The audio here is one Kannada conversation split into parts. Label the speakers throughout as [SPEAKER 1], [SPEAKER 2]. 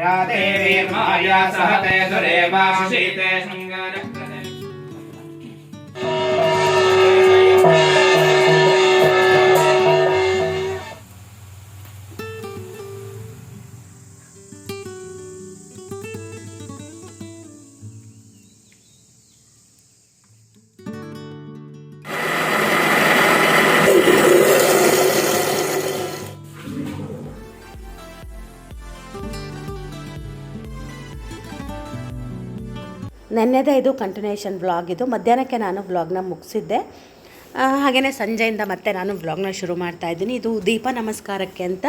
[SPEAKER 1] राधेवीर्माया सहते सुरेवाशीते
[SPEAKER 2] ನೆನ್ನೆದೇ ಇದು ಕಂಟಿನ್ಯೂಷನ್ ವ್ಲಾಗ್ ಇದು. ಮಧ್ಯಾಹ್ನಕ್ಕೆ ನಾನು ವ್ಲಾಗ್ನ ಮುಗಿಸಿದ್ದೆ. ಹಾಗೆಯೇ ಸಂಜೆಯಿಂದ ಮತ್ತೆ ನಾನು ವ್ಲಾಗ್ನ ಶುರು ಮಾಡ್ತಾ ಇದ್ದೀನಿ. ಇದು ದೀಪ ನಮಸ್ಕಾರಕ್ಕೆ ಅಂತ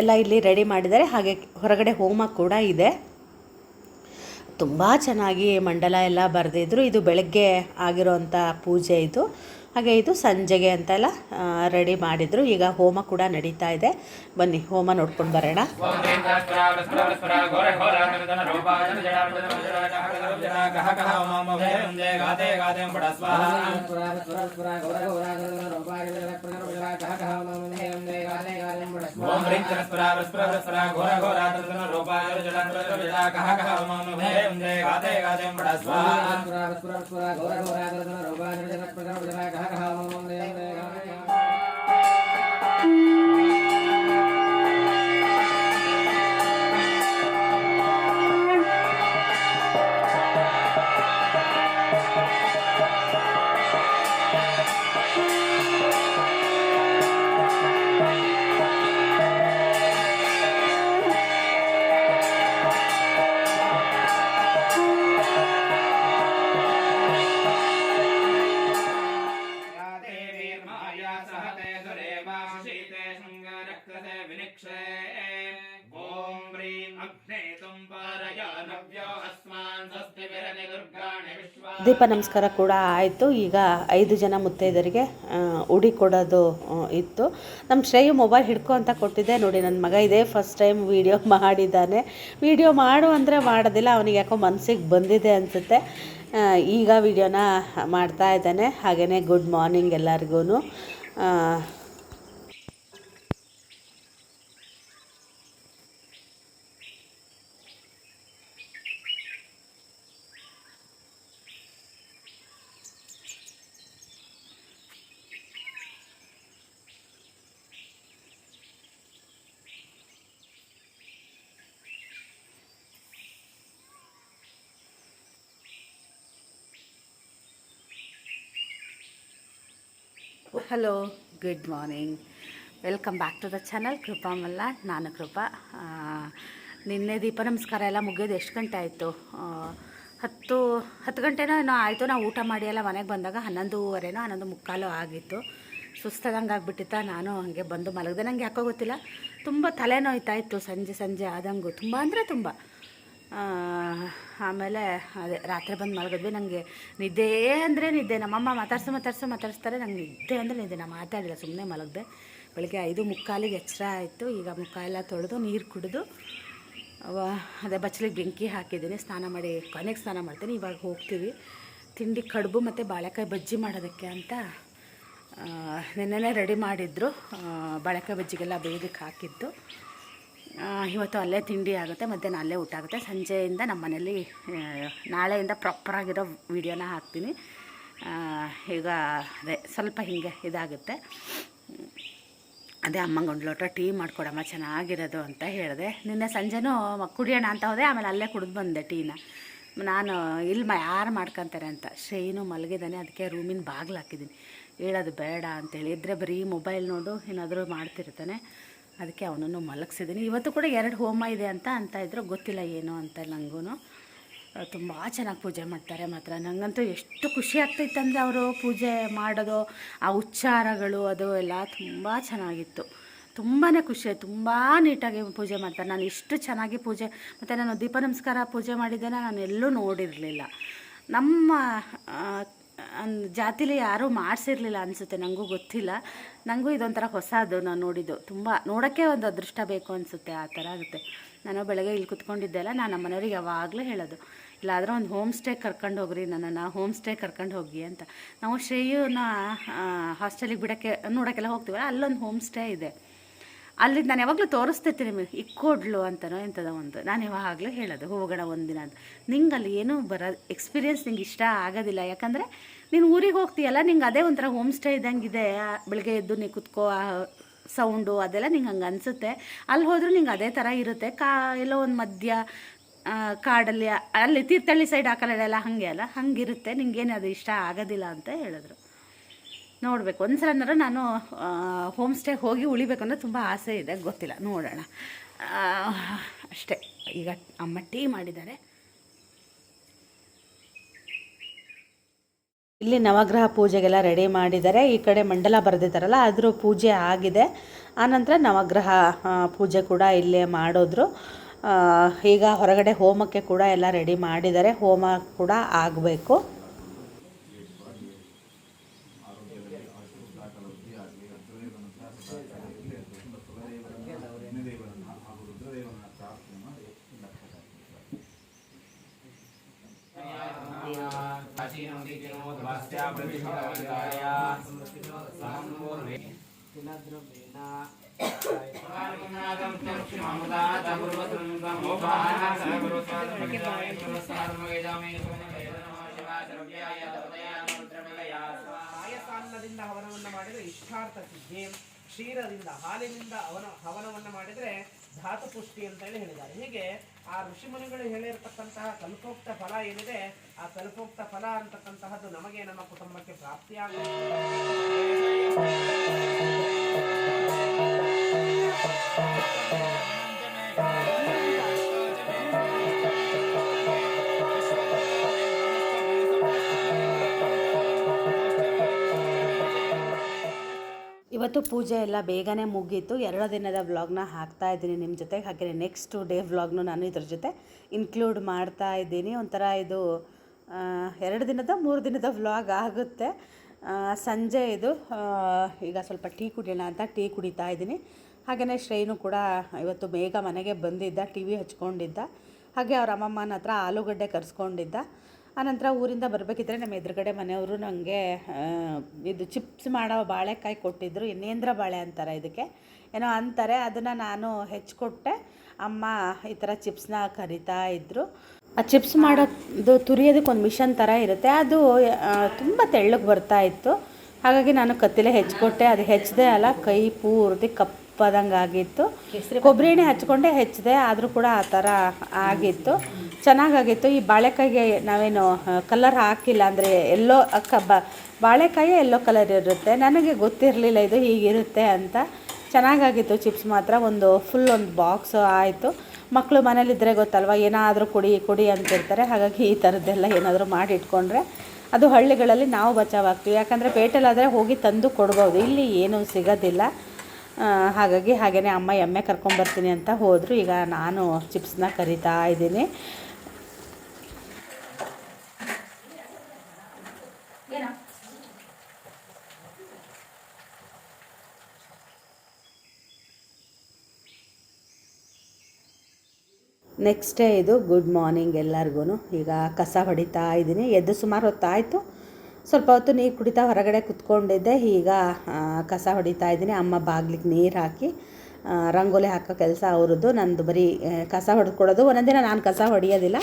[SPEAKER 2] ಎಲ್ಲ ಇಲ್ಲಿ ರೆಡಿ ಮಾಡಿದ್ದಾರೆ. ಹಾಗೆ ಹೊರಗಡೆ ಹೋಮ ಕೂಡ ಇದೆ. ತುಂಬ ಚೆನ್ನಾಗಿ ಮಂಡಲ ಎಲ್ಲ ಬರೆದಿದ್ರು. ಇದು ಬೆಳಗ್ಗೆ ಆಗಿರೋ ಪೂಜೆ ಇದು. ಹಾಗೆ ಇದು ಸಂಜೆಗೆ ಅಂತೆಲ್ಲ ರೆಡಿ ಮಾಡಿದರು. ಈಗ ಹೋಮ ಕೂಡ ನಡೀತಾ ಇದೆ. ಬನ್ನಿ, ಹೋಮ ನೋಡ್ಕೊಂಡು ಬರೋಣ.
[SPEAKER 1] ಘೋರ 来，好，慢慢来，来。
[SPEAKER 2] ದೀಪ ನಮಸ್ಕಾರ ಕೂಡ ಆಯಿತು. ಈಗ ಐದು ಜನ ಮುತ್ತೈದರಿಗೆ ಉಡಿ ಕೊಡೋದು ಇತ್ತು. ನಮ್ಮ ಶ್ರೇಯು ಮೊಬೈಲ್ ಹಿಡ್ಕೊ ಅಂತ ಕೊಟ್ಟಿದ್ದೆ. ನೋಡಿ ನನ್ನ ಮಗ ಇದೇ ಫಸ್ಟ್ ಟೈಮ್ ವೀಡಿಯೋ ಮಾಡಿದ್ದಾನೆ. ವೀಡಿಯೋ ಮಾಡು ಅಂದರೆ ಮಾಡೋದಿಲ್ಲ. ಅವನಿಗೆ ಯಾಕೋ ಮನಸ್ಸಿಗೆ ಬಂದಿದೆ ಅನಿಸುತ್ತೆ. ಈಗ ವೀಡಿಯೋನ ಮಾಡ್ತಾ ಇದ್ದಾನೆ. ಹಾಗೆಯೇ ಗುಡ್ ಮಾರ್ನಿಂಗ್ ಎಲ್ಲರಿಗೂ hello good morning welcome back to the channel Kripa Malla ನಾನು ಕೃಪಾ ನಿನ್ನೆ ದೀಪ ನಮಸ್ಕಾರ ಎಲ್ಲ ಮುಗಿಯೋದು ಎಷ್ಟು ಗಂಟೆ ಆಯಿತು? ಹತ್ತು ಹತ್ತು ಗಂಟೆನೋ ಏನೋ ಆಯಿತು ನಾವು ಊಟ ಮಾಡಿ ಎಲ್ಲ ಮನೆಗೆ ಬಂದಾಗ ಹನ್ನೊಂದುವರೆನೋ ಹನ್ನೊಂದು ಮುಕ್ಕಾಲು ಆಗಿತ್ತು. ಸುಸ್ತದಂಗೆ ಆಗಿಬಿಟ್ಟಿತ್ತ ನಾನು ಹಾಗೆ ಬಂದು ಮಲಗಿದೆ. ನನಗೆ ಯಾಕೋ ಗೊತ್ತಿಲ್ಲ, ತುಂಬ ತಲೆನೋಯ್ತಾ ಇತ್ತು ಸಂಜೆ ಸಂಜೆ ಆದಂಗೂ. ತುಂಬ ಅಂದರೆ ತುಂಬ. ಆಮೇಲೆ ಅದೇ ರಾತ್ರಿ ಬಂದು ಮಲಗಿದ್ವಿ. ನನಗೆ ನಿದ್ದೆ ಅಂದರೆ ನಿದ್ದೆ. ನಮ್ಮಮ್ಮ ಮಾತಾಡ್ಸು, ಮಾತಾಡ್ಸೋ, ಮಾತಾಡಿಸ್ತಾರೆ. ನಂಗೆ ನಿದ್ದೆ ಅಂದರೆ ನಿದ್ದೆ. ನಾನು ಮಾತಾಡಿಲ್ಲ ಸುಮ್ಮನೆ ಮಲಗಿದೆ. ಬೆಳಗ್ಗೆ ಐದು ಮುಕ್ಕಾಲಿಗೆ ಎಚ್ಚರ ಆಯಿತು. ಈಗ ಮುಖ ಎಲ್ಲ ತೊಳೆದು ನೀರು ಕುಡಿದು ಅದೇ ಬಚ್ಚಲಿಗೆ ಬೆಂಕಿ ಹಾಕಿದ್ದೀನಿ. ಸ್ನಾನ ಮಾಡಿ, ಕೊನೆಗೆ ಸ್ನಾನ ಮಾಡ್ತೀನಿ. ಇವಾಗ ಹೋಗ್ತೀವಿ. ತಿಂಡಿ ಕಡುಬು ಮತ್ತು ಬಾಳೆಕಾಯಿ ಬಜ್ಜಿ ಮಾಡೋದಕ್ಕೆ ಅಂತ ನಿನ್ನೆನೇ ರೆಡಿ ಮಾಡಿದ್ರು. ಬಾಳೆಕಾಯಿ ಬಜ್ಜಿಗೆಲ್ಲ ಬೇಯದಕ್ಕೆ ಹಾಕಿದ್ದು. ಇವತ್ತು ಅಲ್ಲೇ ತಿಂಡಿ ಆಗುತ್ತೆ, ಮಧ್ಯಾಹ್ನ ಅಲ್ಲೇ ಊಟ ಆಗುತ್ತೆ. ಸಂಜೆಯಿಂದ ನಮ್ಮ ಮನೇಲಿ ನಾಳೆಯಿಂದ ಪ್ರಾಪರಾಗಿರೋ ವೀಡಿಯೋನ ಹಾಕ್ತೀನಿ. ಈಗ ಅದೇ ಸ್ವಲ್ಪ ಹಿಂಗೆ ಇದಾಗುತ್ತೆ. ಅದೇ ಅಮ್ಮಂಗೆ ಒಂದು ಲೋಟ ಟೀ ಮಾಡಿಕೊಡಮ್ಮ, ಚೆನ್ನಾಗಿರೋದು ಅಂತ ಹೇಳಿದೆ. ನಿನ್ನೆ ಸಂಜೆನೂ ಕುಡಿಯೋಣ ಅಂತ ಹೋದೆ, ಆಮೇಲೆ ಅಲ್ಲೇ ಕುಡಿದು ಬಂದೆ ಟೀನ. ನಾನು ಇಲ್ಲಿ ಮ, ಯಾರು ಮಾಡ್ಕೊತಾರೆ ಅಂತ. ಶ್ರೇನು ಮಲಗಿದ್ದಾನೆ ಅದಕ್ಕೆ ರೂಮಿನ ಬಾಗಿಲು ಹಾಕಿದ್ದೀನಿ ಹೇಳೋದು ಬೇಡ ಅಂತೇಳಿ. ಇದ್ರೆ ಬರೀ ಮೊಬೈಲ್ ನೋಡು, ಏನಾದರೂ ಮಾಡ್ತಿರ್ತಾನೆ. ಅದಕ್ಕೆ ಅವನನ್ನು ಮಲಗಿಸಿದ್ದೀನಿ. ಇವತ್ತು ಕೂಡ ಎರಡು ಹೋಮ ಇದೆ ಅಂತ ಅಂತ ಇದ್ರು. ಗೊತ್ತಿಲ್ಲ ಏನು ಅಂತ ನನಗೂ ತುಂಬ ಚೆನ್ನಾಗಿ ಪೂಜೆ ಮಾಡ್ತಾರೆ ಮಾತ್ರ. ನನಗಂತೂ ಎಷ್ಟು ಖುಷಿ ಆಗ್ತೈತಂದರೆ ಅವರು ಪೂಜೆ ಮಾಡೋದು, ಆ ಉಚ್ಚಾರಗಳು ಅದು ಎಲ್ಲ ತುಂಬ ಚೆನ್ನಾಗಿತ್ತು. ತುಂಬಾ ಖುಷಿ ತುಂಬ ನೀಟಾಗಿ ಪೂಜೆ ಮಾಡ್ತಾರೆ. ನಾನು ಇಷ್ಟು ಚೆನ್ನಾಗಿ ಪೂಜೆ, ಮತ್ತು ನಾನು ದೀಪ ನಮಸ್ಕಾರ ಪೂಜೆ ಮಾಡಿದ್ದೇನೆ ನಾನು ಎಲ್ಲೂ ನೋಡಿರಲಿಲ್ಲ. ನಮ್ಮ ಜಾತಿಲಿ ಯಾರೂ ಮಾಡಿಸಿರ್ಲಿಲ್ಲ ಅನಿಸುತ್ತೆ ನನಗೂ ಗೊತ್ತಿಲ್ಲ. ನನಗೂ ಇದೊಂಥರ ಹೊಸದು ನಾನು ನೋಡಿದ್ದು. ತುಂಬ ನೋಡೋಕ್ಕೆ ಒಂದು ಅದೃಷ್ಟ ಬೇಕು ಅನಿಸುತ್ತೆ, ಆ ಥರ ಆಗುತ್ತೆ ನಾನು ಬೆಳಗ್ಗೆ ಇಲ್ಲಿ ಕುತ್ಕೊಂಡಿದ್ದೆಲ್ಲ ನಾನು ನಮ್ಮ ಮನೆಯವ್ರಿಗೆ ಯಾವಾಗಲೂ ಹೇಳೋದು, ಇಲ್ಲಾದರೂ ಒಂದು ಹೋಮ್ ಸ್ಟೇ ಕರ್ಕೊಂಡು ಹೋಗ್ರಿ ನನ್ನನ್ನು, ಹೋಮ್ ಸ್ಟೇ ಕರ್ಕೊಂಡು ಹೋಗಿ ಅಂತ. ನಾವು ಶ್ರೇಯುನ ಹಾಸ್ಟೆಲಿಗೆ ಬಿಡೋಕ್ಕೆ ನೋಡೋಕ್ಕೆಲ್ಲ ಹೋಗ್ತೀವಲ್ಲ, ಅಲ್ಲೊಂದು ಹೋಮ್ ಸ್ಟೇ ಇದೆ. ಅಲ್ಲಿ ನಾನು ಯಾವಾಗಲೂ ತೋರಿಸ್ತಿರ್ತೀನಿ ನಿಮಗೆ ಇಕ್ಕೊಡ್ಲು ಅಂತನೋ ಎಂಥದ ಒಂದು. ನಾನು ಯಾವಾಗಲೂ ಹೇಳೋದು ಹೋಗೋಣ ಒಂದಿನ ಅಂತ. ನಿಂಗೆ ಅಲ್ಲಿ ಏನೂ ಬರೋ ಎಕ್ಸ್ಪೀರಿಯೆನ್ಸ್ ನಿಂಗೆ ಇಷ್ಟ ಆಗೋದಿಲ್ಲ. ಯಾಕಂದರೆ ನೀನು ಊರಿಗೆ ಹೋಗ್ತೀಯಲ್ಲ, ನಿಂಗೆ ಅದೇ ಒಂಥರ ಹೋಮ್ ಸ್ಟೇ ಇದ್ದಂಗೆ ಇದೆ. ಬೆಳಗ್ಗೆ ಎದ್ದು ನೀ ಕುತ್ಕೋ ಸೌಂಡು ಅದೆಲ್ಲ ನಿಂಗೆ ಹಂಗೆ ಅನಿಸುತ್ತೆ. ಅಲ್ಲಿ ಹೋದರೂ ನಿಂಗೆ ಅದೇ ಥರ ಇರುತ್ತೆ. ಕಾ, ಎಲ್ಲೋ ಒಂದು ಮಧ್ಯ ಕಾಡಲ್ಲಿ, ಅಲ್ಲಿ ತೀರ್ಥಹಳ್ಳಿ ಸೈಡ್ ಆ ಕಡೆ ಎಲ್ಲ ಹಾಗೆ ಅಲ್ಲ? ಹಂಗಿರುತ್ತೆ. ನಿಂಗೇನು ಅದು ಇಷ್ಟ ಆಗೋದಿಲ್ಲ ಅಂತ ಹೇಳಿದ್ರು. ನೋಡಬೇಕು. ಒಂದು ಸಲನಾರು ನಾನು ಹೋಮ್ ಸ್ಟೇ ಹೋಗಿ ಉಳಿಬೇಕು ಅನ್ನೋ ತುಂಬ ಆಸೆ ಇದೆ. ಗೊತ್ತಿಲ್ಲ. ನೋಡೋಣ. ಅಷ್ಟೇ. ಈಗ ಅಮ್ಮ ಟೀ ಮಾಡಿದ್ದಾರೆ. ಇಲ್ಲಿ ನವಗ್ರಹ ಪೂಜೆಗೆಲ್ಲ ರೆಡಿ ಮಾಡಿದ್ದಾರೆ. ಈ ಕಡೆ ಮಂಡಲ ಬರೆದಿದ್ದಾರಲ್ಲ ಅದರ ಪೂಜೆ ಆಗಿದೆ. ಆನಂತರ ನವಗ್ರಹ ಪೂಜೆ ಕೂಡ ಇಲ್ಲೇ ಮಾಡಿದ್ರು. ಈಗ ಹೊರಗಡೆ ಹೋಮಕ್ಕೆ ಕೂಡ ಎಲ್ಲ ರೆಡಿ ಮಾಡಿದ್ದಾರೆ. ಹೋಮ ಕೂಡ ಆಗಬೇಕು.
[SPEAKER 3] ಪಾಯಸಾನ್ನದಿಂದ ಹವನವನ್ನು ಮಾಡಿದರೆ ಇಷ್ಟಾರ್ಥ ಸಿದ್ಧಿ, ಕ್ಷೀರದಿಂದ, ಹಾಲಿನಿಂದ ಅವನ ಹವನವನ್ನು ಮಾಡಿದರೆ ಧಾತು ಪುಷ್ಟಿ ಅಂತ ಹೇಳಿ ಹೇಳಿದ್ದಾರೆ. ಹೀಗೆ ಆ ಋಷಿಮುನಿಗಳು ಹೇಳಿರ್ತಕ್ಕಂತಹ ಕಲ್ಪೋಕ್ತ ಫಲ ಏನಿದೆ ಆ ಕಲ್ಪೋಕ್ತ ಫಲ ಅಂತಕ್ಕಂತಹದ್ದು ನಮಗೆ ನಮ್ಮ ಕುಟುಂಬಕ್ಕೆ ಪ್ರಾಪ್ತಿಯಾಗ
[SPEAKER 2] ಇವತ್ತು ಪೂಜೆ ಎಲ್ಲ ಬೇಗನೆ ಮುಗೀತು. ಎರಡು ದಿನದ ವ್ಲಾಗ್ನ ಹಾಕ್ತಾ ಇದ್ದೀನಿ ನಿಮ್ಮ ಜೊತೆಗೆ ಹಾಗೆ ನೆಕ್ಸ್ಟ್ ಡೇ ವ್ಲಾಗ್ನು ನಾನು ಇದ್ರ ಜೊತೆ ಇನ್ಕ್ಲೂಡ್ ಮಾಡ್ತಾ ಇದ್ದೀನಿ. ಒಂಥರ ಇದು ಎರಡು ದಿನದ, ಮೂರು ದಿನದ ವ್ಲಾಗ್ ಆಗುತ್ತೆ. ಸಂಜೆ ಇದು. ಈಗ ಸ್ವಲ್ಪ ಟೀ ಕುಡಿಯೋಣ ಅಂತ ಟೀ ಕುಡಿತಾ ಇದ್ದೀನಿ. ಹಾಗೆಯೇ ಶ್ರೇನು ಕೂಡ ಇವತ್ತು ಬೇಗ ಮನೆಗೆ ಬಂದಿದ್ದ, ಟಿ ವಿ ಹಚ್ಕೊಂಡಿದ್ದ. ಹಾಗೆ ಅವ್ರ ಅಮ್ಮಮ್ಮನ ಹತ್ರ ಆಲೂಗಡ್ಡೆ ಕರೆಸ್ಕೊಂಡಿದ್ದ. ಆನಂತರ ಊರಿಂದ ಬರಬೇಕಿದ್ರೆ ನಮ್ಮ ಎದುರುಗಡೆ ಮನೆಯವರು ನನಗೆ ಇದು ಚಿಪ್ಸ್ ಮಾಡೋ ಬಾಳೆಕಾಯಿ ಕೊಟ್ಟಿದ್ದರು ಇನ್ನೇಂದ್ರ ಬಾಳೆ ಅಂತಾರೆ ಇದಕ್ಕೆ. ಏನೋ ಅಂತಾರೆ, ಅದನ್ನು ನಾನು ಹೆಚ್ಚಿಕೊಟ್ಟೆ ಅಮ್ಮ ಈ ಥರ ಚಿಪ್ಸ್ನ ಕರಿತಾ ಇದ್ದರು ಆ ಚಿಪ್ಸ್ ಮಾಡೋದು ತುರಿಯೋದಕ್ಕೆ ಒಂದು ಮಿಷನ್ ಥರ ಇರುತ್ತೆ. ಅದು ತುಂಬ ತೆಳ್ಳಗೆ ಬರ್ತಾ ಇತ್ತು. ಹಾಗಾಗಿ ನಾನು ಕತ್ತಿಲೆ ಹೆಚ್ಚಿಕೊಟ್ಟೆ ಅದು ಹೆಚ್ಚದೆ ಅಲ್ಲ ಕೈ ಪೂರ್ತಿ ಕಪ್ಪದಂಗೆ ಆಗಿತ್ತು. ಕೊಬ್ಬರಿ ಎಣ್ಣೆ ಹಚ್ಕೊಂಡೆ ಹೆಚ್ಚಿದೆ ಆದರೂ ಕೂಡ ಆ ಥರ ಆಗಿತ್ತು. ಚೆನ್ನಾಗಾಗಿತ್ತು. ಈ ಬಾಳೆಕಾಯಿಗೆ ನಾವೇನು ಕಲರ್ ಹಾಕಿಲ್ಲ ಅಂದರೆ ಎಲ್ಲೋ ಅಕ್ಕ ಬ ಬಾಳೆಕಾಯಿ ಎಲ್ಲೋ ಕಲರ್ ಇರುತ್ತೆ. ನನಗೆ ಗೊತ್ತಿರಲಿಲ್ಲ ಇದು ಹೀಗಿರುತ್ತೆ ಅಂತ. ಚೆನ್ನಾಗಾಗಿತ್ತು ಚಿಪ್ಸ್ ಮಾತ್ರ. ಒಂದು ಫುಲ್ ಒಂದು ಬಾಕ್ಸ್ ಆಯಿತು. ಮಕ್ಕಳು ಮನೇಲಿದ್ದರೆ ಗೊತ್ತಲ್ವ, ಏನಾದರೂ ಕುಡಿ ಕುಡಿ ಅಂತಿರ್ತಾರೆ ಹಾಗಾಗಿ ಈ ಥರದ್ದೆಲ್ಲ ಏನಾದರೂ ಮಾಡಿ ಇಟ್ಕೊಂಡ್ರೆ ಅದು ಹಳ್ಳಿಗಳಲ್ಲಿ ನಾವು ಬಚಾವಾಗ್ತೀವಿ. ಯಾಕಂದರೆ ಪೇಟೆಲಾದರೆ ಹೋಗಿ ತಂದು ಕೊಡ್ಬೋದು. ಇಲ್ಲಿ ಏನೂ ಸಿಗೋದಿಲ್ಲ. ಹಾಗಾಗಿ ಹಾಗೆಯೇ ಅಮ್ಮ ಎಮ್ಮೆ ಕರ್ಕೊಂಬರ್ತೀನಿ ಅಂತ ಹೋದರು. ಈಗ ನಾನು ಚಿಪ್ಸ್ನ ಕರಿತಾ ಇದ್ದೀನಿ. ನೆಕ್ಸ್ಟ್ ಡೇ ಇದು ಗುಡ್ ಮಾರ್ನಿಂಗ್ ಎಲ್ಲರಿಗೂ ಈಗ ಕಸ ಹೊಡಿತಾ ಇದ್ದೀನಿ ಎದ್ದು ಸುಮಾರು ಹೊತ್ತಾಯಿತು. ಸ್ವಲ್ಪ ಹೊತ್ತು ನೀರು ಕುಡಿತಾ ಹೊರಗಡೆ ಕುತ್ಕೊಂಡಿದ್ದೆ. ಈಗ ಕಸ ಹೊಡಿತಾ ಇದ್ದೀನಿ ಅಮ್ಮ ಬಾಗ್ಲಿಗೆ ನೀರು ಹಾಕಿ ರಂಗೋಲಿ ಹಾಕೋ ಕೆಲಸ ಅವ್ರದ್ದು. ನಂದು ಬರೀ ಕಸ ಹೊಡ್ಕೊಡೋದು. ಒಂದೊಂದಿನ ನಾನು ಕಸ ಹೊಡೆಯೋದಿಲ್ಲ.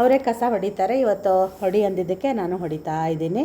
[SPEAKER 2] ಅವರೇ ಕಸ ಹೊಡಿತಾರೆ. ಇವತ್ತು ಹೊಡಿ ಅಂದಿದ್ದಕ್ಕೆ ನಾನು ಹೊಡಿತಾ ಇದ್ದೀನಿ